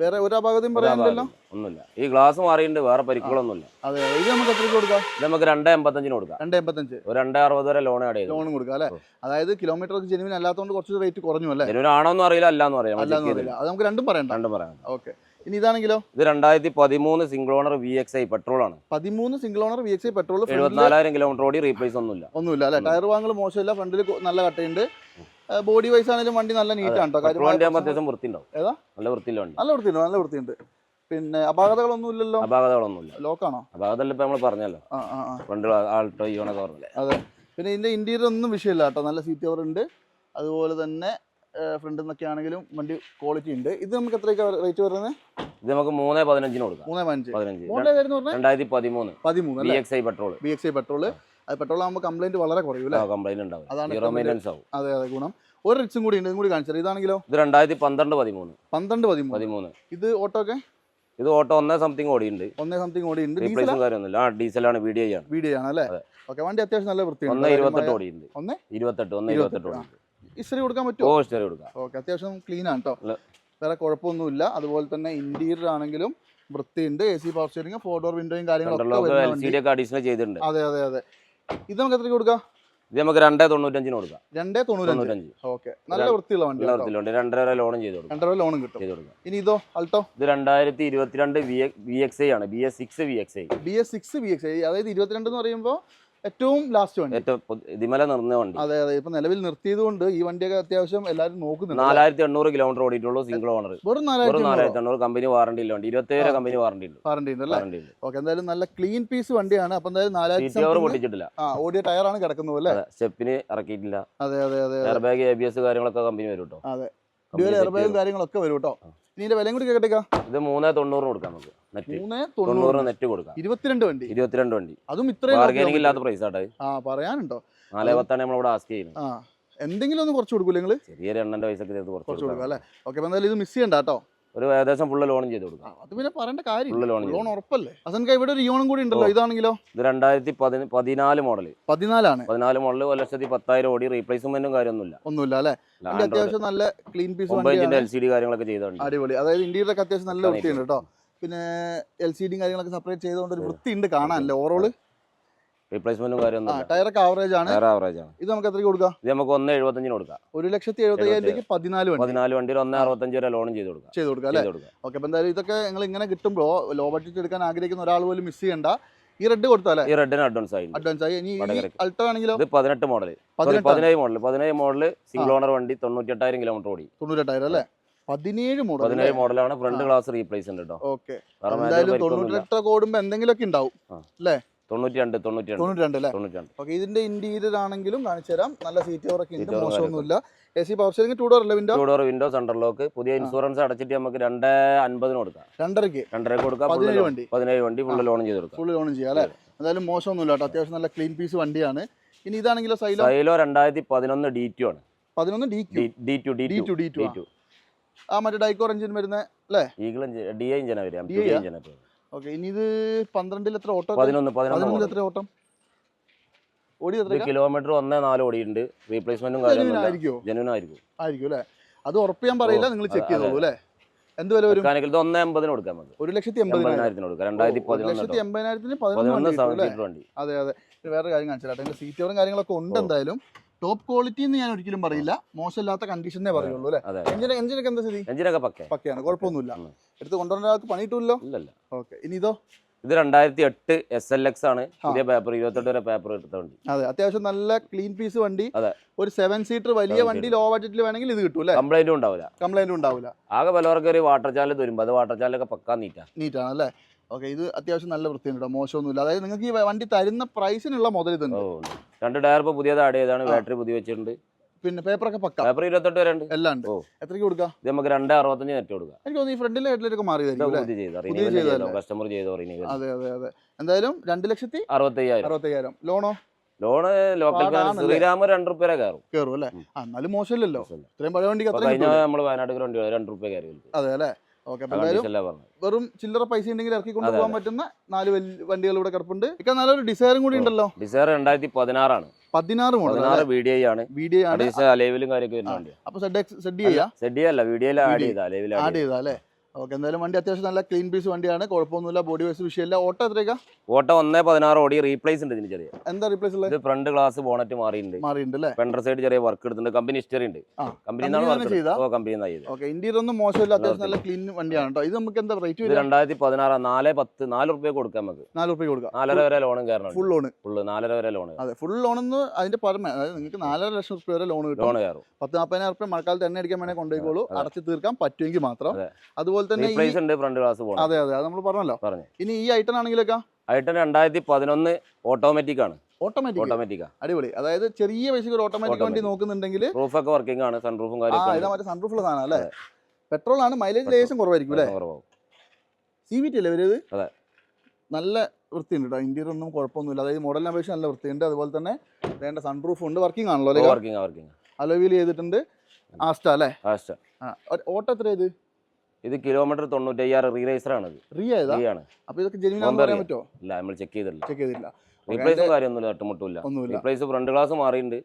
വേറെ ഒരു അപകടം പറയാനില്ലല്ലോ? ഒന്നുമില്ല. ഈ ഗ്ലാസ് മാറിയിട്ടുണ്ട് വേറെ പരിക്കുകളൊന്നുമില്ല. അതെ ഇത് നമുക്ക് എത്രയ്ക്ക് കൊടുക്കാം? ഇത് നമുക്ക് രണ്ട് എൺപത്തഞ്ചിന് കൊടുക്കാം. രണ്ട് എൺപത്തഞ്ച് ഒരു രണ്ട് അറുപത് വരെ ലോൺ ആഡ് ചെയ്തു. ലോണും കൊടുക്കാം അല്ലേ? അതായത് കിലോമീറ്റർ ഒക്കെ ജെനുവിൻ അല്ലാത്തതുകൊണ്ട് കുറച്ച് റേറ്റ് കുറഞ്ഞു അല്ലേ? ആണോന്നും അറിയില്ല അല്ലാന്നും അറിയാം അല്ലാന്ന് അറിയില്ല. അത് നമുക്ക് രണ്ടും പറയാം രണ്ടും പറയാം. ഓക്കെ. ഇനി ഇതാണെങ്കിലോ? ഇത് രണ്ടായിരത്തി പതിമൂന്ന് single owner V X I petrol ആണ്. പതിമൂന്ന് single owner V X I petrol എഴുപത്തിനാലായിരം kilometre ഓടി റീപ്ലേസ് ഒന്നുമില്ല. ഒന്നുമില്ല അല്ലെ? ടയർ വാങ്ങൽ മോശമില്ല ഫ്രണ്ടിൽ നല്ല കട്ടയുണ്ട്. ബോഡി വൈസ് ആണെങ്കിലും വണ്ടി നല്ല നീറ്റ് ആണ് അത്യാവശ്യം വൃത്തി ഏതാ? നല്ല വൃത്തിയില്ല വണ്ടി. നല്ല വൃത്തിയുണ്ട് നല്ല വൃത്തിയുണ്ട്. പിന്നെ അപാകതകളൊന്നും ഇല്ലല്ലോ? അപാകതകളൊന്നുമില്ല. ലോക്കാണോ അപാകതല്ല ഇപ്പൊ നമ്മൾ പറഞ്ഞല്ലോ. ഫ്രണ്ട് ആൾട്ടോ ഇയോണൊക്കെ പറഞ്ഞല്ലേ അതെ. പിന്നെ ഇതിന്റെ ഇന്റീരിയർ ഒന്നും വിഷയമില്ല കേട്ടോ നല്ല സീറ്റ് കവർ ഉണ്ട്. അതുപോലെ തന്നെ ഫ്രണ്ടിൽ നിന്നൊക്കെ ആണെങ്കിലും വണ്ടി ക്വാളിറ്റി ഉണ്ട്. ഇത് നമുക്ക് എത്രയൊക്കെ റേറ്റ് വരുന്നത്? ഇത് നമുക്ക് മൂന്ന് പതിനഞ്ചിന് കൊടുക്കാം. മൂന്ന് പതിനഞ്ച്. പതിനഞ്ച്. രണ്ടായിരത്തി പതിമൂന്ന്. പതിമൂന്ന് B X I petrol B X I petrol അത് പെട്രോൾ ആകുമ്പോൾ കംപ്ലൈന്റ് വളരെ കുറയും അല്ലേ? കംപ്ലൈന്റ് ഉണ്ടാവും. അതാണ് ആവും. അതെ അതെ ഗുണം. ഒരു റിച്ചും കൂടി ഉണ്ട്. ഇതും കൂടി കാണിച്ചത് ഇതാണെങ്കിലോ? ഇത് രണ്ടായിരത്തി പന്ത്രണ്ട് പതിമൂന്ന്. പന്ത്രണ്ട് പതിമൂന്ന്. പതിമൂന്ന്. ഇത് ഓട്ടോ ഒക്കെ? ഇത് ഓട്ടോ ഒന്നേ സംതിങ് ഓടിയുണ്ട് ഒന്നേ സംതിങ് ഓടിയുണ്ട് റീപ്ലേസും കാര്യമൊന്നുമില്ല. ആ ഡീസലാണ് വീഡിയോ ആണ്. വീഡിയോ ആണ് അല്ലേ? ഓക്കെ വണ്ടി അത്യാവശ്യം നല്ല വൃത്തിയാണ് ഒന്ന് ഇരുപത്തെട്ട് ഓടിയുണ്ട് ഒന്ന്? ഇരുപത്തെട്ട് ഒന്ന് ഇരുപത്തെട്ട് ഓടിയുണ്ട് ഇസ്ത്രി കൊടുക്കാൻ പറ്റുമോ ഇസ്ത്രി കൊടുക്കാം. ഓക്കെ അത്യാവശ്യം ക്ലീൻ ആണ് കേട്ടോ വേറെ കുഴപ്പമൊന്നുമില്ല. അതുപോലെ തന്നെ ഇന്റീരിയർ ആണെങ്കിലും വൃത്തിയുണ്ട്. A C power steering four door വിൻഡോയും കാര്യങ്ങളൊക്കെ ചെയ്തിട്ടുണ്ട്. അതെ അതെ അതെ. ഇത് നമുക്ക് എത്രയ്ക്ക് കൊടുക്കാം? ഇത് നമുക്ക് രണ്ടേ തൊണ്ണൂറ്റഞ്ചിന് കൊടുക്കാം. രണ്ടേ തൊണ്ണൂറ്റഞ്ച്. ഓക്കെ. നല്ല വൃത്തിയുള്ള വണ്ടി. നല്ല വൃത്തിയിലുണ്ട് രണ്ടര ലോണും ചെയ്ത് കൊടുക്കാം. രണ്ടര ലോണും കിട്ടും. ചെയ്ത് കൊടുക്കാം. ഇനി ഇതോ അൾട്ടോ ഇത് രണ്ടായിരത്തി ഇരുപത്തിരണ്ട് വി എക്സ് ഐ ആണ്. B S six V X I B S six V X I അതായത് ഇരുപത്തിരണ്ട് എന്ന് പറയുമ്പോൾ ഏറ്റവും ലാസ്റ്റ് വണ്ടി. ഏറ്റവും ഇതിമല നിർന്ന വണ്ടി. അതെ അതെ. ഇപ്പൊ നിലവിൽ നിർത്തിയത് കൊണ്ട് ഈ വണ്ടിയൊക്കെ അത്യാവശ്യം എല്ലാവരും നോക്കുന്നുണ്ട്. നാലായിരത്തി എണ്ണൂറ് കിലോമീറ്റർ ഓടിയിട്ടുള്ളൂ സിംഗിൾ ഓണർ വെറും നാലായിരത്തി എണ്ണൂറ്. കമ്പനി വാറണ്ടി ഇല്ല വണ്ടി. ഇരുപത്തേഴ് കമ്പനി വാറണ്ടി ഉണ്ട്. വാറണ്ടി ഉണ്ട് അല്ലേ? ഓക്കെ എന്തായാലും നല്ല ക്ലീൻ പീസ് വണ്ടിയാണ്. അപ്പൊ എന്തായാലും നാലായിരത്തി പൊട്ടിച്ചിട്ടില്ല. ആ ഓടിയ ടയറാണ് കിടക്കുന്നത് അല്ലേ? സ്റ്റെപ്പിന് ഇറക്കിയിട്ടില്ല. അതെ അതെ അതെ air bag A B S കാര്യങ്ങളൊക്കെ കമ്പനി വരും കേട്ടോ അതെ. ഡ്യൂൽ ഡ്യുവൽ ബാഗും എയർബാഗും കാര്യങ്ങളൊക്കെ വരും കേട്ടോ ഇതിന്റെ വിലയും കൂടി കേട്ടേക്കാ. ഇത് മൂന്നേ തൊണ്ണൂറിന് കൊടുക്കാം നമുക്ക് മൂന്ന് തൊണ്ണൂറ് തൊണ്ണൂറ് നെറ്റ് കൊടുക്കാം. ഇരുപത്തിരണ്ട് വണ്ടി. ഇരുപത്തിരണ്ട് വണ്ടി. അതും ഇത്രയും ഇല്ലാത്ത പ്രൈസ് ആട്ടെ ആ പറയാനുണ്ടോ? നാലേ പത്താണ് നമ്മളിവിടെ ആസ്ക് ചെയ്യുന്നത്. ആ എന്തെങ്കിലും ഒന്ന് കുറച്ച് കൊടുക്കൂല നിങ്ങൾ ചെറിയൊരു എണ്ണന്റെ പൈസ കുറച്ച് കുറച്ച് കൊടുക്കുക കൊടുക്കാം. അല്ലേ? ഓക്കെ എന്തായാലും ഇത് മിസ് ചെയ്യണ്ട കേട്ടോ. ഒരു ഏകദേശം ഫുള്ള് ലോൺ ചെയ്ത് കൊടുക്കാം. അത് പിന്നെ പറയേണ്ട കാര്യം ലോൺ ലോൺ ഉറപ്പല്ലേ? അസൻക ഇവിടെ ഒരു യോണും കൂടി ഉണ്ടല്ലോ. ഇതാണെങ്കിലോ? ഇത് രണ്ടായിരത്തി പതിന പതിനാല് മോഡൽ പതിനാലാണ്. പതിനാല് മോഡൽ ഒരു ലക്ഷത്തി പത്തായിരം ഓടി റീപ്ലേസ്മെന്റും കാര്യമൊന്നുമില്ല. ഒന്നുമില്ല അല്ലേ? അത്യാവശ്യം നല്ല clean piece L C D കാര്യങ്ങളൊക്കെ ചെയ്തോണ്ട് അടിപൊളി. അതായത് ഇന്ത്യയുടെ അത്യാവശ്യം നല്ല വൃത്തിയുണ്ട് കേട്ടോ. പിന്നെ എൽ സി ഡിയും കാര്യങ്ങളൊക്കെ സെപ്പറേറ്റ് ചെയ്തുകൊണ്ട് ഒരു വൃത്തി ഉണ്ട് കാണാനല്ലേ ഓവറോൾ റീപ്ലേസ്മെന്റും കാര്യമൊന്നും ടയറൊക്കെ ആവറേജ് ആണ്. വേറെ ആവറേജ് ആണ്. ഇത് നമുക്ക് എത്രയ്ക്ക് കൊടുക്കാം? ഇത് നമുക്ക് ഒന്ന് എഴുപത്തഞ്ചിന് കൊടുക്കാം. ഒരു ലക്ഷത്തി എഴുപത്തയ്യായിരത്തേക്ക് പതിനാല് വണ്ടി. പതിനാല് വണ്ടിയിൽ ഒന്ന് അറുപത്തഞ്ച് വരെ ലോണും ചെയ്ത് കൊടുക്കാം. ചെയ്ത് കൊടുക്കാം അല്ലേ? ഓക്കെ അപ്പം എന്തായാലും ഇതൊക്കെ നിങ്ങൾ ഇങ്ങനെ കിട്ടുമ്പോൾ ലോ ബഡ്ജറ്റ് എടുക്കാൻ ആഗ്രഹിക്കുന്ന ഒരാൾ പോലും മിസ് ചെയ്യണ്ട. ഈ റെഡ് കൊടുത്താലേ ഈ റെഡിന് അഡ്വാൻസ് ആയി അഡ്വാൻസ് ആയി. ഇനി വടകരക്ക്. ആണെങ്കിലും? ഇത് പതിനെട്ട് മോഡൽ പതിനേഴ് മോഡൽ പതിനേഴ് മോഡൽ സിംഗിൾ ഓണർ വണ്ടി തൊണ്ണൂറ്റെട്ടായിരം കിലോമീറ്റർ ഓടി. തൊണ്ണൂറ്റെട്ടായിരം അല്ലേ? പതിനേഴ് മോഡൽ പതിനേഴ് മോഡലാണ് ഫ്രണ്ട് ഗ്ലാസ് റീപ്ലേസ് ഉണ്ട് കേട്ടോ ഓക്കെ എന്തായാലും മേജർ തൊണ്ണൂറ്റെട്ട് ഓടുമ്പോൾ എന്തെങ്കിലുമൊക്കെ ഉണ്ടാവും തൊണ്ണൂറ്റി രണ്ട് തൊണ്ണൂറ്റി തൊണ്ണൂറ്റി രണ്ട് അല്ലേ? തൊണ്ണൂറ്റി രണ്ട് ഓക്കെ ഇതിന്റെ ഇന്റീരിയർ ആണെങ്കിലും കാണിച്ചു തരാം. നല്ല സീറ്റ് കവറൊക്കെ ഉണ്ട് മോശമൊന്നുമില്ല. A C power steering two door അല്ലേ window two door window central lock പുതിയ ഇൻഷുറൻസ് അടച്ചിട്ട് നമുക്ക് രണ്ട് അൻപതിന് കൊടുക്കാം. രണ്ടരയ്ക്ക്? രണ്ടരക്ക് കൊടുക്കാം. പതിനേഴ് വണ്ടി. പതിനേഴ് വണ്ടി ഫുള്ള് ലോൺ ചെയ്ത് കൊടുക്കാം. ഫുൾ ലോൺ ചെയ്യാം അല്ലേ? എന്തായാലും മോശമൊന്നുമില്ല കേട്ടോ. അത്യാവശ്യം നല്ല ക്ലീൻ പീസ് വണ്ടിയാണ്. ഇനി ഇതാണെങ്കിലോ സൈലോ? സൈലോ രണ്ടായിരത്തി പതിനൊന്ന് ഡി ടു ആണ് പതിനൊന്ന് D D two D two D two ആ. മറ്റേ ഡൈക്കോർ എഞ്ചിൻ വരുന്ന ഈഗിൾ ഡി എഞ്ചിനാണ് വരിക. ഓക്കെ ഇനി ഇത് പന്ത്രണ്ടിൽ എത്ര ഓട്ടം? പതിനൊന്ന് പതിനൊന്ന് പതിനൊന്നിൽ എത്ര ഓട്ടം? ഓടി എത്ര കിലോമീറ്റർ ഒന്നേ നാല് ഓടിയിട്ടുണ്ട്. റീപ്ലേസ്മെന്റും കാര്യമൊന്നുമില്ല ആയിരിക്കുമോ ജനുവൻ ആയിരിക്കും. ആയിരിക്കും അല്ലേ? അത് ഉറപ്പ് ഞാൻ പറയില്ല നിങ്ങൾ ചെക്ക് ചെയ്തോളൂ അല്ലേ? എന്ത് വില വരും? മെക്കാനിക്കൽ ഒന്നേ എൺപതിന് കൊടുക്കാൻ മതി. ഒരു ലക്ഷത്തി എൺപതിനായിരത്തിന് കൊടുക്കാം. രണ്ടായിരത്തി പതിനൊന്ന് എൺപതിനായിരത്തിന് പതിനൊന്ന് അതെ അതെ. വേറെ കാര്യം കാണിച്ചാൽ അതിന്റെ സീറ്റുകളും കാര്യങ്ങളൊക്കെ ഉണ്ട് എന്തായാലും. ടോപ്പ് ക്വാളിറ്റി എന്ന് ഞാൻ ഒരിക്കലും പറയില്ല. മോശമില്ലാത്ത കണ്ടീഷനേ പറയുള്ളൂ അല്ലേ? എഞ്ചിന് എഞ്ചിനൊക്കെ എന്താ സ്ഥിതി? എഞ്ചിനൊക്കെ പക്കേ പക്കയാണ് കുഴപ്പമൊന്നുമില്ല. എടുത്ത് കൊണ്ടുവരുന്ന ആൾക്ക് പണിയിട്ടില്ലല്ലോ ഇല്ലല്ല. ഓക്കെ ഇനി ഇതോ? ഇത് രണ്ടായിരത്തി എട്ട് എസ് എൽ എക്സ് ആണ് പുതിയ പേപ്പർ ഇരുപത്തെട്ട് വരെ പേപ്പർ എടുത്ത വണ്ടി. അതെ അത്യാവശ്യം നല്ല ക്ലീൻ പീസ് വണ്ടി. അതെ. ഒരു സെവൻ സീറ്റർ വലിയ വണ്ടി ലോ ബഡ്ജറ്റിൽ വേണമെങ്കിൽ ഇത് കിട്ടും കംപ്ലൈന്റ് കംപ്ലൈന്റും ഉണ്ടാവില്ല കംപ്ലൈന്റ് ഉണ്ടാവില്ല ആകെ പലവർക്ക് ഒരു വാട്ടർ ചാനൽ തരുമ്പോൾ അത് വാട്ടർ ചാനലൊക്കെ പക്കാ നീറ്റാ. നീറ്റാണ് അല്ലേ ഓക്കെ ഇത് അത്യാവശ്യം നല്ല വൃത്തിയുണ്ട് മോശമൊന്നുമില്ല. അതായത് നിങ്ങൾക്ക് ഈ വണ്ടി തരുന്ന പ്രൈസിനുള്ള മുതൽ ഇതുണ്ട്. രണ്ട് ടയർ ഇപ്പോൾ പുതിയത് ആഡ് ചെയ്താണ് ബാറ്ററി പുതിയ വെച്ചിട്ടുണ്ട്. പിന്നെ പേപ്പറൊക്കെ പക്ക. പേപ്പർ ഇരുപത്തെട്ട് വരെ ഉണ്ട് എല്ലാം ഉണ്ട്. എത്രയ്ക്ക് കൊടുക്കാം? ഇത് നമുക്ക് രണ്ട് അറുപത്തഞ്ച് നെറ്റ് കൊടുക്കാം. എനിക്ക് തോന്നുന്നു ഈ ഫ്രണ്ടിലെ ഹെഡ്ലൈറ്റൊക്കെ മാറി കസ്റ്റമർ ചെയ്തോ അതെ അതെ അതെ. എന്തായാലും രണ്ട് ലക്ഷത്തി അറുപത്തയ്യായിരം. അറുപത്തയ്യായിരം. ലോണോ? Loan local? ശ്രീരാമ രണ്ട് റുപ്യ കയറും. കയറും അല്ലേ? എന്നാലും മോശമില്ലല്ലോ. ഇത്രയും പഴയ വണ്ടിക്ക് കഴിഞ്ഞ നമ്മൾ വയനാട് വണ്ടി രണ്ട് റുപ്യ കയറി അതെ അല്ലേ? ഓക്കെ വെറും ചില്ലറ പൈസ ഉണ്ടെങ്കിൽ ഇറക്കി കൊണ്ടുപോകാൻ പറ്റുന്ന നാല് വണ്ടികൾ ഇവിടെ കിടപ്പുണ്ട്. ഇപ്പൊ നല്ലൊരു ഡിസൈറും കൂടി ഉണ്ടല്ലോ? ഡിസൈർ രണ്ടായിരത്തി പതിനാറാണ് പതിനാറ് മോഡൽ ഡി ഐ ആണ്. വീഡിയോ ആണ്. അലേവിലും കാര്യമൊക്കെ വരുന്നുണ്ട് അപ്പൊ സെഡ് സെഡ് ചെയ്യാം സെഡി അല്ല വീഡിയോയിൽ ആഡ് ചെയ്താൽ അലൈവിൽ ആഡ് ചെയ്താ. അല്ലേ? ഓക്കെ എന്തായാലും വണ്ടി അത്യാവശ്യം നല്ല ക്ലീൻ പീസ് വണ്ടിയാണ്. കുഴപ്പമൊന്നുമില്ല ബോഡി വൈസ് വിഷയമില്ല. ഓട്ടോ എത്രയാ? ഓട്ടോ ഒന്നേ പതിനാറ് ഓടി റീപ്ലേസ് ഉണ്ട് ഇതിന് ചെറിയ. എന്താ റീപ്ലേസ് ഉള്ളത് ഫ്രണ്ട് ഗ്ലാസ് ബോണറ്റ് മാറിയിട്ടുണ്ട്. മാറിയിട്ടുണ്ട് അല്ലേ? സൈഡ് ചെറിയ വർക്ക് എടുത്തിട്ടുണ്ട്. കമ്പനി ഹിസ്റ്ററി ഉണ്ട്. കമ്പനി? ഓ കമ്പനി ഓക്കെ ഇന്ത്യയിൽ ഒന്നും മോശമില്ല അത്യാവശ്യം നല്ല ക്ലീൻ വണ്ടിയാണ് കേട്ടോ. ഇത് നമുക്ക് എന്താ റേറ്റ് ഇത് രണ്ടായിരത്തി പതിനാറ് നാല് പത്ത് നാല് റുപ്യ കൊടുക്കാം നമുക്ക്. നാല് റുപ്യ കൊടുക്കാം. നാലര വരെ ലോണും കയറണം ഫുൾ ലോൺ ഫുൾ നാലര വരെ ലോൺ അതെ ഫുൾ ലോണെന്ന് അതിന്റെ പരമ അതായത് നിങ്ങൾക്ക് നാലര ലക്ഷം റുപ്യ വരെ ലോൺ കിട്ടും. ലോൺ കയറും. പത്ത് നാൽപ്പതിനായിരം റുപ്യ മഴക്കാലത്ത് എണ്ണ അടിക്കാൻ വേണേൽ കൊണ്ടുപോയിക്കോളൂ അടച്ചു തീർക്കാൻ പറ്റുമെങ്കിൽ മാത്രം. അതെ. അതുപോലെ തന്നെ പ്രൈസ് ഉണ്ട് ഫ്രണ്ട് ഗ്ലാസ് അതെ അതെ അത് നമ്മൾ പറഞ്ഞല്ലോ. പറഞ്ഞു. ഇനി ഈ ഐറ്റം ആണെങ്കിലൊക്കെ? ഐട്ടൺ രണ്ടായിരത്തി പതിനൊന്ന് ഓട്ടോമാറ്റിക് ആണ് ഓട്ടോമാറ്റിക് അടിപൊളി. അതായത് ചെറിയ പൈസക്ക് ഒരു ഓട്ടോമാറ്റിക് വണ്ടി. നോക്കുന്നുണ്ടെങ്കിൽ ഒക്കെ വർക്കിംഗ് ആണ് സൺറൂഫും കാര്യമൊക്കെ മറ്റേ സൺറൂഫുള്ള സാധനം അല്ലേ? പെട്രോൾ ആണ് മൈലേജ് ലേശം കുറവായിരിക്കും അല്ലേ? സി വി ടി അല്ലേ വരുന്നത് അതെ. നല്ല വൃത്തിയുണ്ട് കേട്ടോ ഇന്റീരിയർ ഒന്നും കുഴപ്പമൊന്നുമില്ല. അതായത് മോഡലിനെ അപേക്ഷിച്ച് നല്ല വൃത്തിയുണ്ട്. അതുപോലെ തന്നെ വേണ്ട സൺറൂഫ് ഉണ്ട്. വർക്കിംഗ് ആണല്ലോ അല്ലേ വർക്കിംഗ് വർക്കിംഗ് അലോവീൽ ചെയ്തിട്ടുണ്ട്. ആസ്റ്റ അല്ലേ? ഫാസ്റ്റ് ആ ഓട്ടോ എത്ര ഇത്? ഇത് കിലോമീറ്റർ തൊണ്ണൂറ്റയ്യാറ് റീറൈസർ ആണ് ഇത് റിയ ഏതാ ആണ്. ഇതൊക്കെ പറയാൻ പറ്റുമോ? ഇല്ല. നമ്മൾ ചെക്ക് ചെയ്തിട്ടില്ല. ചെക്ക് ചെയ്തില്ല റീപ്ലേസും കാര്യമൊന്നുമില്ല തട്ടുമുട്ടില്ല റീപ്ലേസ് ഫ്രണ്ട് ഗ്ലാസ് മാറിയിട്ടുണ്ട്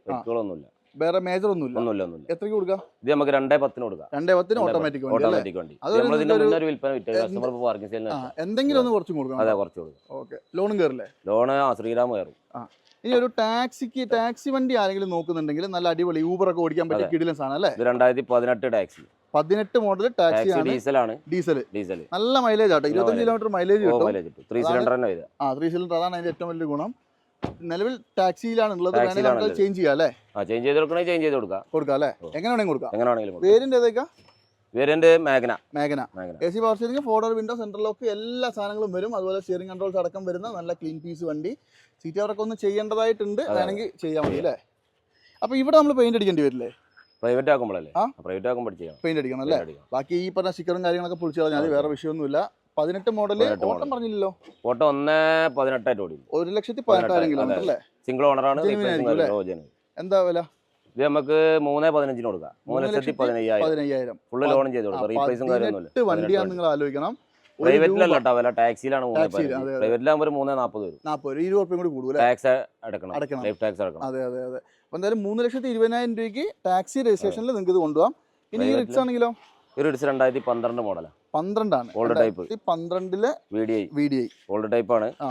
വേറെ മേജർ ഒന്നുമില്ല? ഒന്നുമില്ല ഒന്നുമില്ല. എത്രയ്ക്ക് കൊടുക്കാം? ഇത് നമുക്ക് രണ്ടേ പത്തിന് കൊടുക്കാം. രണ്ടേ പത്തിന് ഓട്ടോമാറ്റിക് ഓട്ടോമാറ്റിക് വണ്ടി നമ്മൾ ഇതിന്റെ ഒരു- മുന്നേ ഒരു വിൽപ്പന വിറ്റ കസ്റ്റമർ പാർക്കിംഗ് സെയിലിന് എന്തെങ്കിലും ഒന്ന് കുറച്ചും അതെ കുറച്ച് കൊടുക്കും. ഓക്കെ ലോണും കയറില്ലേ ലോൺ ആ ശ്രീരാം കയറും ഇനി ഒരു ടാക്സിക്ക് ടാക്സി വണ്ടി ആരെങ്കിലും നോക്കുന്നുണ്ടെങ്കിൽ നല്ല അടിപൊളി ഊബർ ഒക്കെ ഓടിക്കാൻ പറ്റിയ. കിടിലൻ സാധനം അല്ലേ? രണ്ടായിരത്തി പതിനെട്ട് ടാക്സി. പതിനെട്ട് മോഡൽ ടാക്സി ഡീസൽ ആണ് ഡീസലാണ്. ഡീസൽ ഡീസൽ നല്ല മൈലേജ് ആട്ടോ. ഇരുപത്തഞ്ച് കിലോമീറ്റർ മൈലേജ് കിട്ടും. ത്രീ സിലിണ്ടർ ആ ത്രീ സിലിണ്ടർ അതാണ് അതിന്റെ ഏറ്റവും വലിയ ഗുണം. നിലവിൽ ടാക്സിയിലാണ് ഉള്ളത്. വേണമെങ്കിൽ ചേഞ്ച് ചെയ്യാം അല്ലേ? ചേഞ്ച് ചെയ്ത് കൊടുക്കണേ ചേഞ്ച് ചെയ്ത് കൊടുക്കാം. കൊടുക്കാം അല്ലേ. എങ്ങനെ കൊടുക്കാം. എങ്ങനെ വേണമെങ്കിലും പേരിന്റെ വേരിന്റെ ഏതൊക്കെ variant മേഘന. Magna A C power steering four door window central lock എല്ലാ സാധനങ്ങളും വരും. അതുപോലെ സ്റ്റിയറിംഗ് കൺട്രോൾസ് അടക്കം വരുന്ന നല്ല ക്ലീൻ പീസ് വണ്ടി. സീറ്റ് അവർക്ക് ഒന്ന് ചെയ്യേണ്ടതായിട്ടുണ്ട്. വേണമെങ്കിൽ ചെയ്യാൻ മതി അല്ലേ? അപ്പൊ ഇവിടെ നമ്മൾ പെയിന്റ് അടിക്കേണ്ടി വരില്ലേ? പ്രൈവറ്റ് ആക്കുമ്പോഴല്ലേ? പ്രൈവറ്റ് ആക്കുമ്പോൾ ചെയ്യാം പെയിന്റ് അടിക്കണം അല്ലേ. ബാക്കി ഈ പറഞ്ഞ സ്റ്റിക്കറും കാര്യങ്ങളൊക്കെ പൊളിച്ചു കളഞ്ഞാൽ വേറെ വിഷയമൊന്നുമില്ല. പതിനെട്ട് മോഡൽ 18 ഓട്ടം പറഞ്ഞില്ലല്ലോ? ഓട്ടം ഒന്ന് പതിനെട്ടായിട്ട് ഓടി ഒരു ലക്ഷത്തി പതിനെട്ടായിരം കിലോമീറ്റർ. അല്ലേ? സിംഗിൾ ഓണറാണ്? എന്താ വില? ഇത് നമുക്ക് മൂന്നേ പതിനഞ്ചിന് കൊടുക്കാം. മൂന്ന് ലക്ഷത്തി പതിനയ്യായിരം. ഫുള്ള് ലോണും ചെയ്ത് കൊടുക്കാം റീപ്ലേസും കാര്യമൊന്നുമില്ല നിങ്ങൾ ആലോചിക്കണം. പ്രൈവറ്റിലല്ല കേട്ടോ വില ടാക്സിയിലാണ് മൂന്നേ പതിനഞ്ച്. പ്രൈവറ്റിലാകുമ്പോൾ മൂന്നേ നാൽപ്പത് വരും. നാൽപ്പത് ഒരു ഇരുപത് റുപ്യം കൂടി ടാക്സ് അടക്കണം. ലൈഫ് ടാക്സ് അടക്കണം. അതെ അതെ അതെ. അപ്പൊ എന്തായാലും മൂന്ന് ലക്ഷത്തി ഇരുപതിനായിരം രൂപയ്ക്ക് ടാക്സി രജിസ്ട്രേഷനിൽ നിങ്ങൾക്ക് ഇത് കൊണ്ടുപോകാം. ഇനി ഈ റിക്സ് ആണെങ്കിലോ? ഒരു റിക്സ് രണ്ടായിരത്തി പന്ത്രണ്ട് മോഡലാണ് പന്ത്രണ്ടാണ്. രണ്ടായിരത്തി പന്ത്രണ്ടിലെ V D I V D I old type ആണ്. ആ.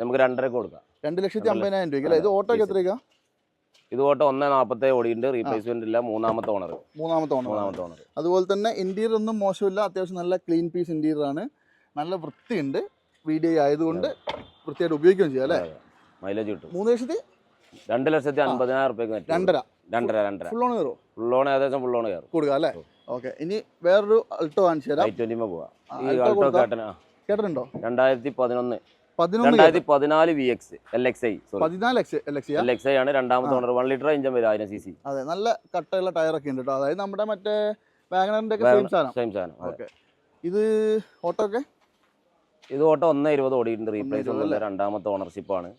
നമുക്ക് രണ്ടരക്ക് കൊടുക്കാം. രണ്ട് ലക്ഷത്തി അമ്പതിനായിരം രൂപയ്ക്ക് അല്ലേ? ഇത് ഓട്ടോക്ക് diesel. ഇത് പോട്ടെ ഒന്നേ നാൽപ്പത്തേ ഓടിയുണ്ട് റീപ്ലേസ്മെന്റ് ഇല്ല. മൂന്നാമത്തെ ഓണർ മൂന്നാമത്തെ ഓണർ മൂന്നാമത്തെ ഓണർ അതുപോലെ തന്നെ ഇന്റീരിയർ ഒന്നും മോശമില്ല. അത്യാവശ്യം നല്ല ക്ലീൻ പീസ് ഇന്റീരിയർ ആണ്. നല്ല വൃത്തിയുണ്ട്. വി ഡി ഐ ആയതുകൊണ്ട് വൃത്തിയായിട്ട് ഉപയോഗിക്കുകയും ചെയ്യാം അല്ലേ? മൈലേജ് കിട്ടും. മൂന്ന് ലക്ഷത്തി? രണ്ട് ലക്ഷത്തി അൻപതിനായിരം റുപ്യക്ക് രണ്ടര. രണ്ടര രണ്ടര. ഫുൾ ഓൺ കയറും? ഫുൾ ഓൺ ഏകദേശം ഫുൾ ഓൺ കയറും. കൊടുക്കുക അല്ലേ? ഓക്കെ ഇനി വേറൊരു അൾട്ടോ കാണിച്ചു തരാം. ഐ ട്വന്റിമ പോവാം. ആ, ഈ അൾട്ടോ. കേട്ടിട്ടുണ്ടോ രണ്ടായിരത്തി പതിനൊന്ന്. രണ്ടായിരത്തി പതിനാല് V X L X I പതിനാല് എൽ എക്സ് ഐ ആണ് രണ്ടാമത്തെ ഓണർ. വൺ ലിറ്റർ ഇഞ്ചൻ വരും ആയിരം സി സി അതെ നല്ല കട്ടയുള്ള ടയറൊക്കെ ഉണ്ട് കേട്ടോ അതായത് നമ്മുടെ മറ്റേ വാഗണറിന്റെ ഒക്കെ സെയിം സാധനം. ഓക്കെ. ഇത് ഓട്ടോ ഒക്കെ? ഇത് ഓട്ടോ ഒന്ന് ഇരുപത് ഓടിയിട്ടുണ്ട്. റീപ്ലേസ് ഇരുപത് ഒന്നുമില്ല രണ്ടാമത്തെ ഓണർഷിപ്പ് ആണ്.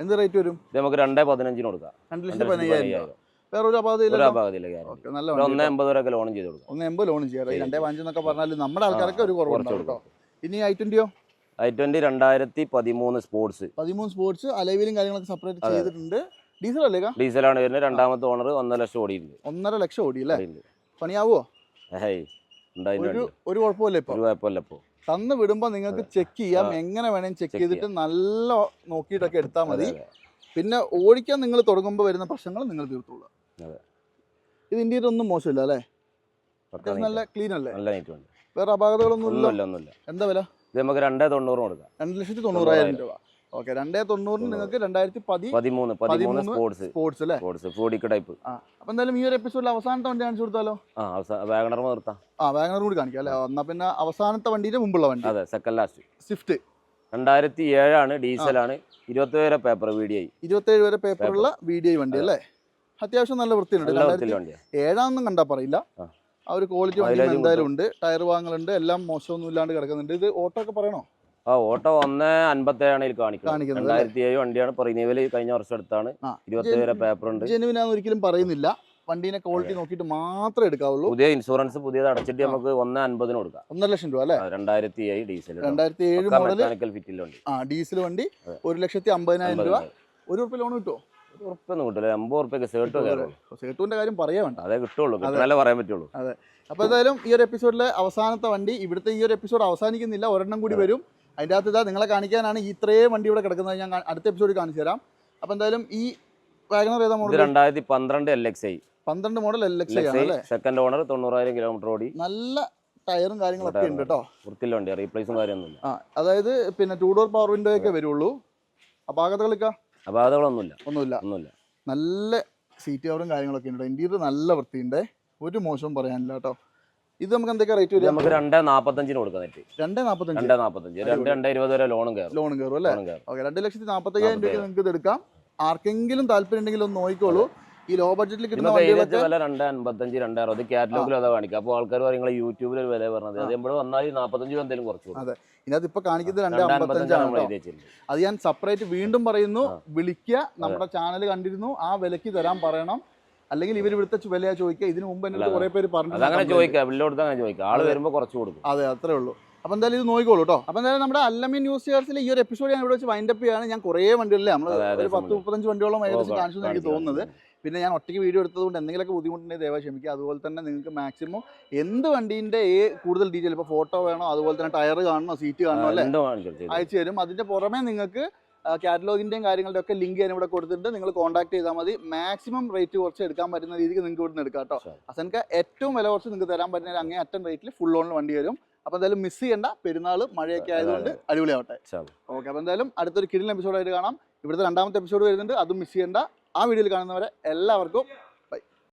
എന്ത് റേറ്റ് വരും? ഇത് നമുക്ക് രണ്ടേ പതിനഞ്ചിന് കൊടുക്കാം. രണ്ട് ലക്ഷത്തി പതിനയ്യായിരം ഒന്ന് എൺപത് ലോൺ ചെയ്ത് കൊടുക്കാം. ഒന്ന് എൺപത് ലോൺ ചെയ്യാം. രണ്ടേ പറഞ്ഞാൽ നമ്മുടെ ഒരു കുറവുണ്ടാവും കുറച്ച് കേട്ടോ ഇനി ഐ ട്വന്റിയോ ഐ ട്വന്റി രണ്ടായിരത്തി പതിമൂന്ന് സ്പോർട്സ്. പതിമൂന്ന് സ്പോർട്സ് അലവിലും കാര്യങ്ങളൊക്കെ സെപ്പറേറ്റ്. ചെയ്തിട്ടുണ്ട്. ഡീസൽ അല്ലേ? ഡീസലാണ് വരുന്നത്. രണ്ടാമത്തെ ഓണർ ഒന്നര ലക്ഷം ഓടിയിട്ടുണ്ട്. ഒന്നര ലക്ഷം ഓടി അല്ലേ. പണിയാവോ? ഒരു ഒരു കുഴപ്പമില്ല ഇപ്പൊ. കുഴപ്പമില്ല തന്ന് വിടുമ്പോ നിങ്ങൾക്ക് ചെക്ക് ചെയ്യാം. എങ്ങനെ വേണമെങ്കിൽ ചെക്ക് ചെയ്തിട്ട് നല്ല നോക്കിയിട്ടൊക്കെ എടുത്താൽ മതി. പിന്നെ ഓടിക്കാൻ നിങ്ങൾ തുടങ്ങുമ്പോൾ വരുന്ന പ്രശ്നങ്ങൾ നിങ്ങൾ തീർത്തോളൂ. അതെ. ഇത് ഇന്ത്യയിൽ ഒന്നും മോശമില്ല അല്ലേ? നല്ല ക്ലീൻ അല്ലേ? വേറെ അപാകതകളൊന്നും ഇല്ല? എന്താ വില? ഇത് നമുക്ക് രണ്ടേ തൊണ്ണൂറ് കൊടുക്കാം. രണ്ട് ലക്ഷത്തി തൊണ്ണൂറായിരം രൂപ. ഓക്കെ രണ്ടേ തൊണ്ണൂറിന് നിങ്ങൾക്ക് രണ്ടായിരത്തി പതി പതിമൂന്ന് പതിമൂന്ന് സ്പോർട്സ്. സ്പോർട്സ് അല്ലേ? സ്പോർട്സ് ഫോഡിക്ക് ടൈപ്പ്. അപ്പൊ എന്തായാലും ഈ ഒരു എപ്പിസോഡിൽ അവസാനത്തെ വണ്ടി കാണിച്ചു കൊടുത്താലോ? വാഗണർ നിർത്താം. ആ വാഗണർ കൂടി കാണിക്കാം അല്ലേ? എന്നാ പിന്നെ അവസാനത്തെ വണ്ടിയുടെ മുമ്പുള്ള വണ്ടി. അതെ സെക്കൻഡ് ലാസ്റ്റ് സ്വിഫ്റ്റ്. രണ്ടായിരത്തി ഏഴാണ് ഡീസലാണ്. ഇരുപത്തി വരെ പേപ്പർ വി ഡി ഐ ഇരുപത്തേഴ് വരെ പേപ്പറുള്ള വി ഡി ഐ വണ്ടി അല്ലേ? അത്യാവശ്യം നല്ല വൃത്തിയുണ്ട് ഏഴാന്നും ഏഴാണെന്നും കണ്ടാ പറയില്ല. ആ. ഒരു ക്വാളിറ്റി വണ്ടി എന്തായാലും ഉണ്ട്. ടയർ വാങ്ങലുണ്ട്. എല്ലാം മോശമൊന്നും ഇല്ലാണ്ട് കിടക്കുന്നുണ്ട്. ഇത് ഓട്ടോ ഒക്കെ പറയണോ? ആ ഓട്ടോ ഒന്ന് അൻപത്തേഴാണ് ഇതിൽ കാണിക്കുന്നത്. രണ്ടായിരത്തി ഏഴ് വണ്ടിയാണ്. പറയുന്നത് കഴിഞ്ഞ വർഷം എടുത്താണ്. ഇരുപത്തേഴ് വരെ പേപ്പർ ഉണ്ട്. ജെനുവിനാന്ന് ഒരിക്കലും പറയുന്നില്ല. വണ്ടീനെ ക്വാളിറ്റി നോക്കിയിട്ട് മാത്രമേ എടുക്കാവുള്ളൂ. പുതിയ ഇൻഷുറൻസ് പുതിയത് അടച്ചിട്ട് നമുക്ക് ഒന്ന് അൻപതിന് കൊടുക്കാം. ഒന്നര ലക്ഷം രൂപ അല്ലേ? രണ്ടായിരത്തി ഏഴ് ഡീസൽ രണ്ടായിരത്തി ഏഴ് മെക്കാനിക്കൽ ഫിറ്റിൽ വണ്ടി. ആ ഡീസൽ വണ്ടി. ഒരു ലക്ഷത്തി അമ്പതിനായിരം രൂപ. ഒരു ഉറുപ്പ് ലോൺ കിട്ടുമോ ഉറുപ്പൊന്നും കിട്ടില്ല അമ്പത് ഉറപ്പൊക്കെ സേർട്ട് കാര്യം പറയാൻ വേണ്ട. അതേ കിട്ടുള്ളൂ. കിട്ടാനല്ലേ പറയാൻ പറ്റുള്ളൂ. അപ്പോൾ എന്തായാലും ഈ ഒരു എപ്പിസോഡിലെ അവസാനത്തെ വണ്ടി ഇവിടുത്തെ ഈ ഒരു എപ്പിസോഡ് അവസാനിക്കുന്നില്ല. ഒരെണ്ണം കൂടി വരും. അതിന്റെ അകത്ത് ഇതാ നിങ്ങളെ കാണിക്കാനാണ് ഈ ഇത്രയും വണ്ടി ഇവിടെ കിടക്കുന്നത്. ഞാൻ അടുത്ത എപ്പിസോഡിൽ കാണിച്ചു തരാം. അപ്പോൾ എന്തായാലും ഈ വാഗണർ ഏതാ മോഡൽ രണ്ടായിരത്തി പന്ത്രണ്ട് എൽ എക്സ് ഐ പന്ത്രണ്ട് മോഡൽ എൽ എക്സ് ആണ് ഐ സെക്കൻഡ് ഓണർ തൊണ്ണൂറായിരം കിലോമീറ്റർ ഓടി. നല്ല ടയറും കാര്യങ്ങളൊക്കെ ഉണ്ട് കേട്ടോ. വൃത്തിയുള്ള വണ്ടി റീപ്ലേസും കാര്യമൊന്നുമില്ല. ആ അതായത് പിന്നെ ടൂ ഡോർ പവർ വിൻഡോ ഒക്കെ വരുള്ളൂ. അപ്പോൾ ആകത്തുകളിക്ക അപാകതകളൊന്നുമില്ല. ഒന്നുമില്ല. ഒന്നുമില്ല. നല്ല സീറ്റ് കവറും കാര്യങ്ങളൊക്കെ ഉണ്ട് ഇന്റീരിയർ നല്ല വൃത്തിയുണ്ട്. ഒരു മോശവും പറയാനില്ല കേട്ടോ ഇത് നമുക്ക് എന്തൊക്കെ റേറ്റ് വരും? നമുക്ക് രണ്ടേ നാപ്പത്തഞ്ചിന് കൊടുക്കാൻ നെറ്റ് രണ്ടേ നാൽപ്പത്തഞ്ച് രണ്ടേ നാപ്പത്തഞ്ച്. രണ്ട് രണ്ടേ ഇരുപത് വരെ ലോണും കയറും ലോണും കയറും അല്ലേ? ഓക്കെ രണ്ട് ലക്ഷത്തി നാൽപ്പത്തയ്യായിരം രൂപയ്ക്ക് നിങ്ങൾക്ക് ഇത് എടുക്കാം ആർക്കെങ്കിലും താല്പര്യം ഉണ്ടെങ്കിൽ ഒന്ന് നോക്കിക്കോളൂ. ഈ ലോ ബഡ്ജറ്റിൽ കിട്ടുന്ന വണ്ടികളൊക്കെ വില രണ്ട് അൻപത്തഞ്ച് രണ്ട് അറുപത്. കാറ്റലോഗിൽ അതാ കാണിക്കുക. അപ്പോൾ ആൾക്കാർ പറയും നിങ്ങൾ യൂട്യൂബിൽ ഒരു വില പറഞ്ഞത്. അത് നമ്മൾ വന്നാൽ നാൽപ്പത്തഞ്ച് രൂപ എന്തെങ്കിലും കുറച്ചു അതെ. ഇതിനകത്ത് ഇപ്പൊ കാണിക്കുന്നത് രണ്ട് അമ്പത്തഞ്ചാണ് അത് ഞാൻ സെപ്പറേറ്റ് വീണ്ടും പറയുന്നു. വിളിക്കുക. നമ്മുടെ ചാനൽ കണ്ടിരുന്നു. ആ വിലക്ക് തരാൻ പറയണം. അല്ലെങ്കിൽ ഇവർ ഇവിടുത്തെ വില വിലയാ ചോദിക്കുക. ഇതിനു മുമ്പ് എന്നോട് അല്ല, കുറെ പേര് പറഞ്ഞു ചോദിക്കുക. ബില്ല് കൊടുത്ത് അങ്ങനെ ചോദിക്കുക. ആൾ വരുമ്പോൾ കുറച്ച് കൊടുക്കും. അതെ അത്രേ ഉള്ളൂ. അപ്പൊ എന്തായാലും ഇത് നോക്കിക്കോളൂ കേട്ടോ അപ്പൊ എന്തായാലും നമ്മുടെ അല്ലമി ന്യൂസ് ചേർസിൽ ഈ ഒരു എപ്പിസോഡ് ഞാൻ ഇവിടെ വെച്ച് വൈൻഡപ്പ് ചെയ്യാണ്. ഞാൻ കുറേ വണ്ടികളിലെ നമ്മൾ അതെ, അതെ, ഒരു പത്ത്. മുപ്പത്തഞ്ച് വണ്ടിയോളം ഏകദേശം കാണിച്ചു എനിക്ക് തോന്നുന്നത്. പിന്നെ ഞാൻ ഒറ്റയ്ക്ക് വീഡിയോ എടുത്തതുകൊണ്ട് എന്തെങ്കിലുമൊക്കെ ബുദ്ധിമുട്ടുണ്ടെങ്കിൽ ദയവായി ക്ഷമിക്കുക. അതുപോലെ തന്നെ നിങ്ങൾക്ക് മാക്സിമം എന്ത് വണ്ടീന്റെ ഏ കൂടുതൽ ഡീറ്റെയിൽ ഇപ്പോൾ ഫോട്ടോ വേണോ അതുപോലെ തന്നെ ടയർ കാണണോ സീറ്റ് കാണണോ അല്ലേ? അയച്ചു തരും. അതിന്റെ പുറമേ നിങ്ങൾക്ക് കാറ്റലോഗിന്റെയും കാര്യങ്ങളുടെയൊക്കെ ലിങ്ക് ഞാൻ ഇവിടെ കൊടുത്തിട്ടുണ്ട്. നിങ്ങൾ കോൺടാക്ട് ചെയ്താൽ മതി. മാക്സിമം റേറ്റ് കുറച്ച് എടുക്കാൻ പറ്റുന്ന രീതിക്ക് നിങ്ങൾക്ക് ഇവിടുന്ന് എടുക്കാം കേട്ടോ. ശരി. അസൻക്ക് ഏറ്റവും വില കുറച്ച് നിങ്ങൾക്ക് തരാൻ പറ്റുന്ന അങ്ങേ അറ്റം റേറ്റിൽ ഫുൾ ഓണിൽ വണ്ടി വരും. അപ്പോൾ എന്തായാലും മിസ് ചെയ്യേണ്ട. പെരുന്നാൾ മഴയൊക്കെ ആയതുകൊണ്ട് അടിപൊളിയാവട്ടെ. ഓക്കെ അപ്പോൾ എന്തായാലും അടുത്തൊരു കിടിലൻ എപ്പിസോഡായിട്ട് കാണാം. ഇവിടുത്തെ രണ്ടാമത്തെ എപ്പിസോഡ് വരുന്നുണ്ട്. അതും മിസ് ചെയ്യേണ്ട. ആ വീഡിയോയിൽ കാണുന്നവരെ എല്ലാവർക്കും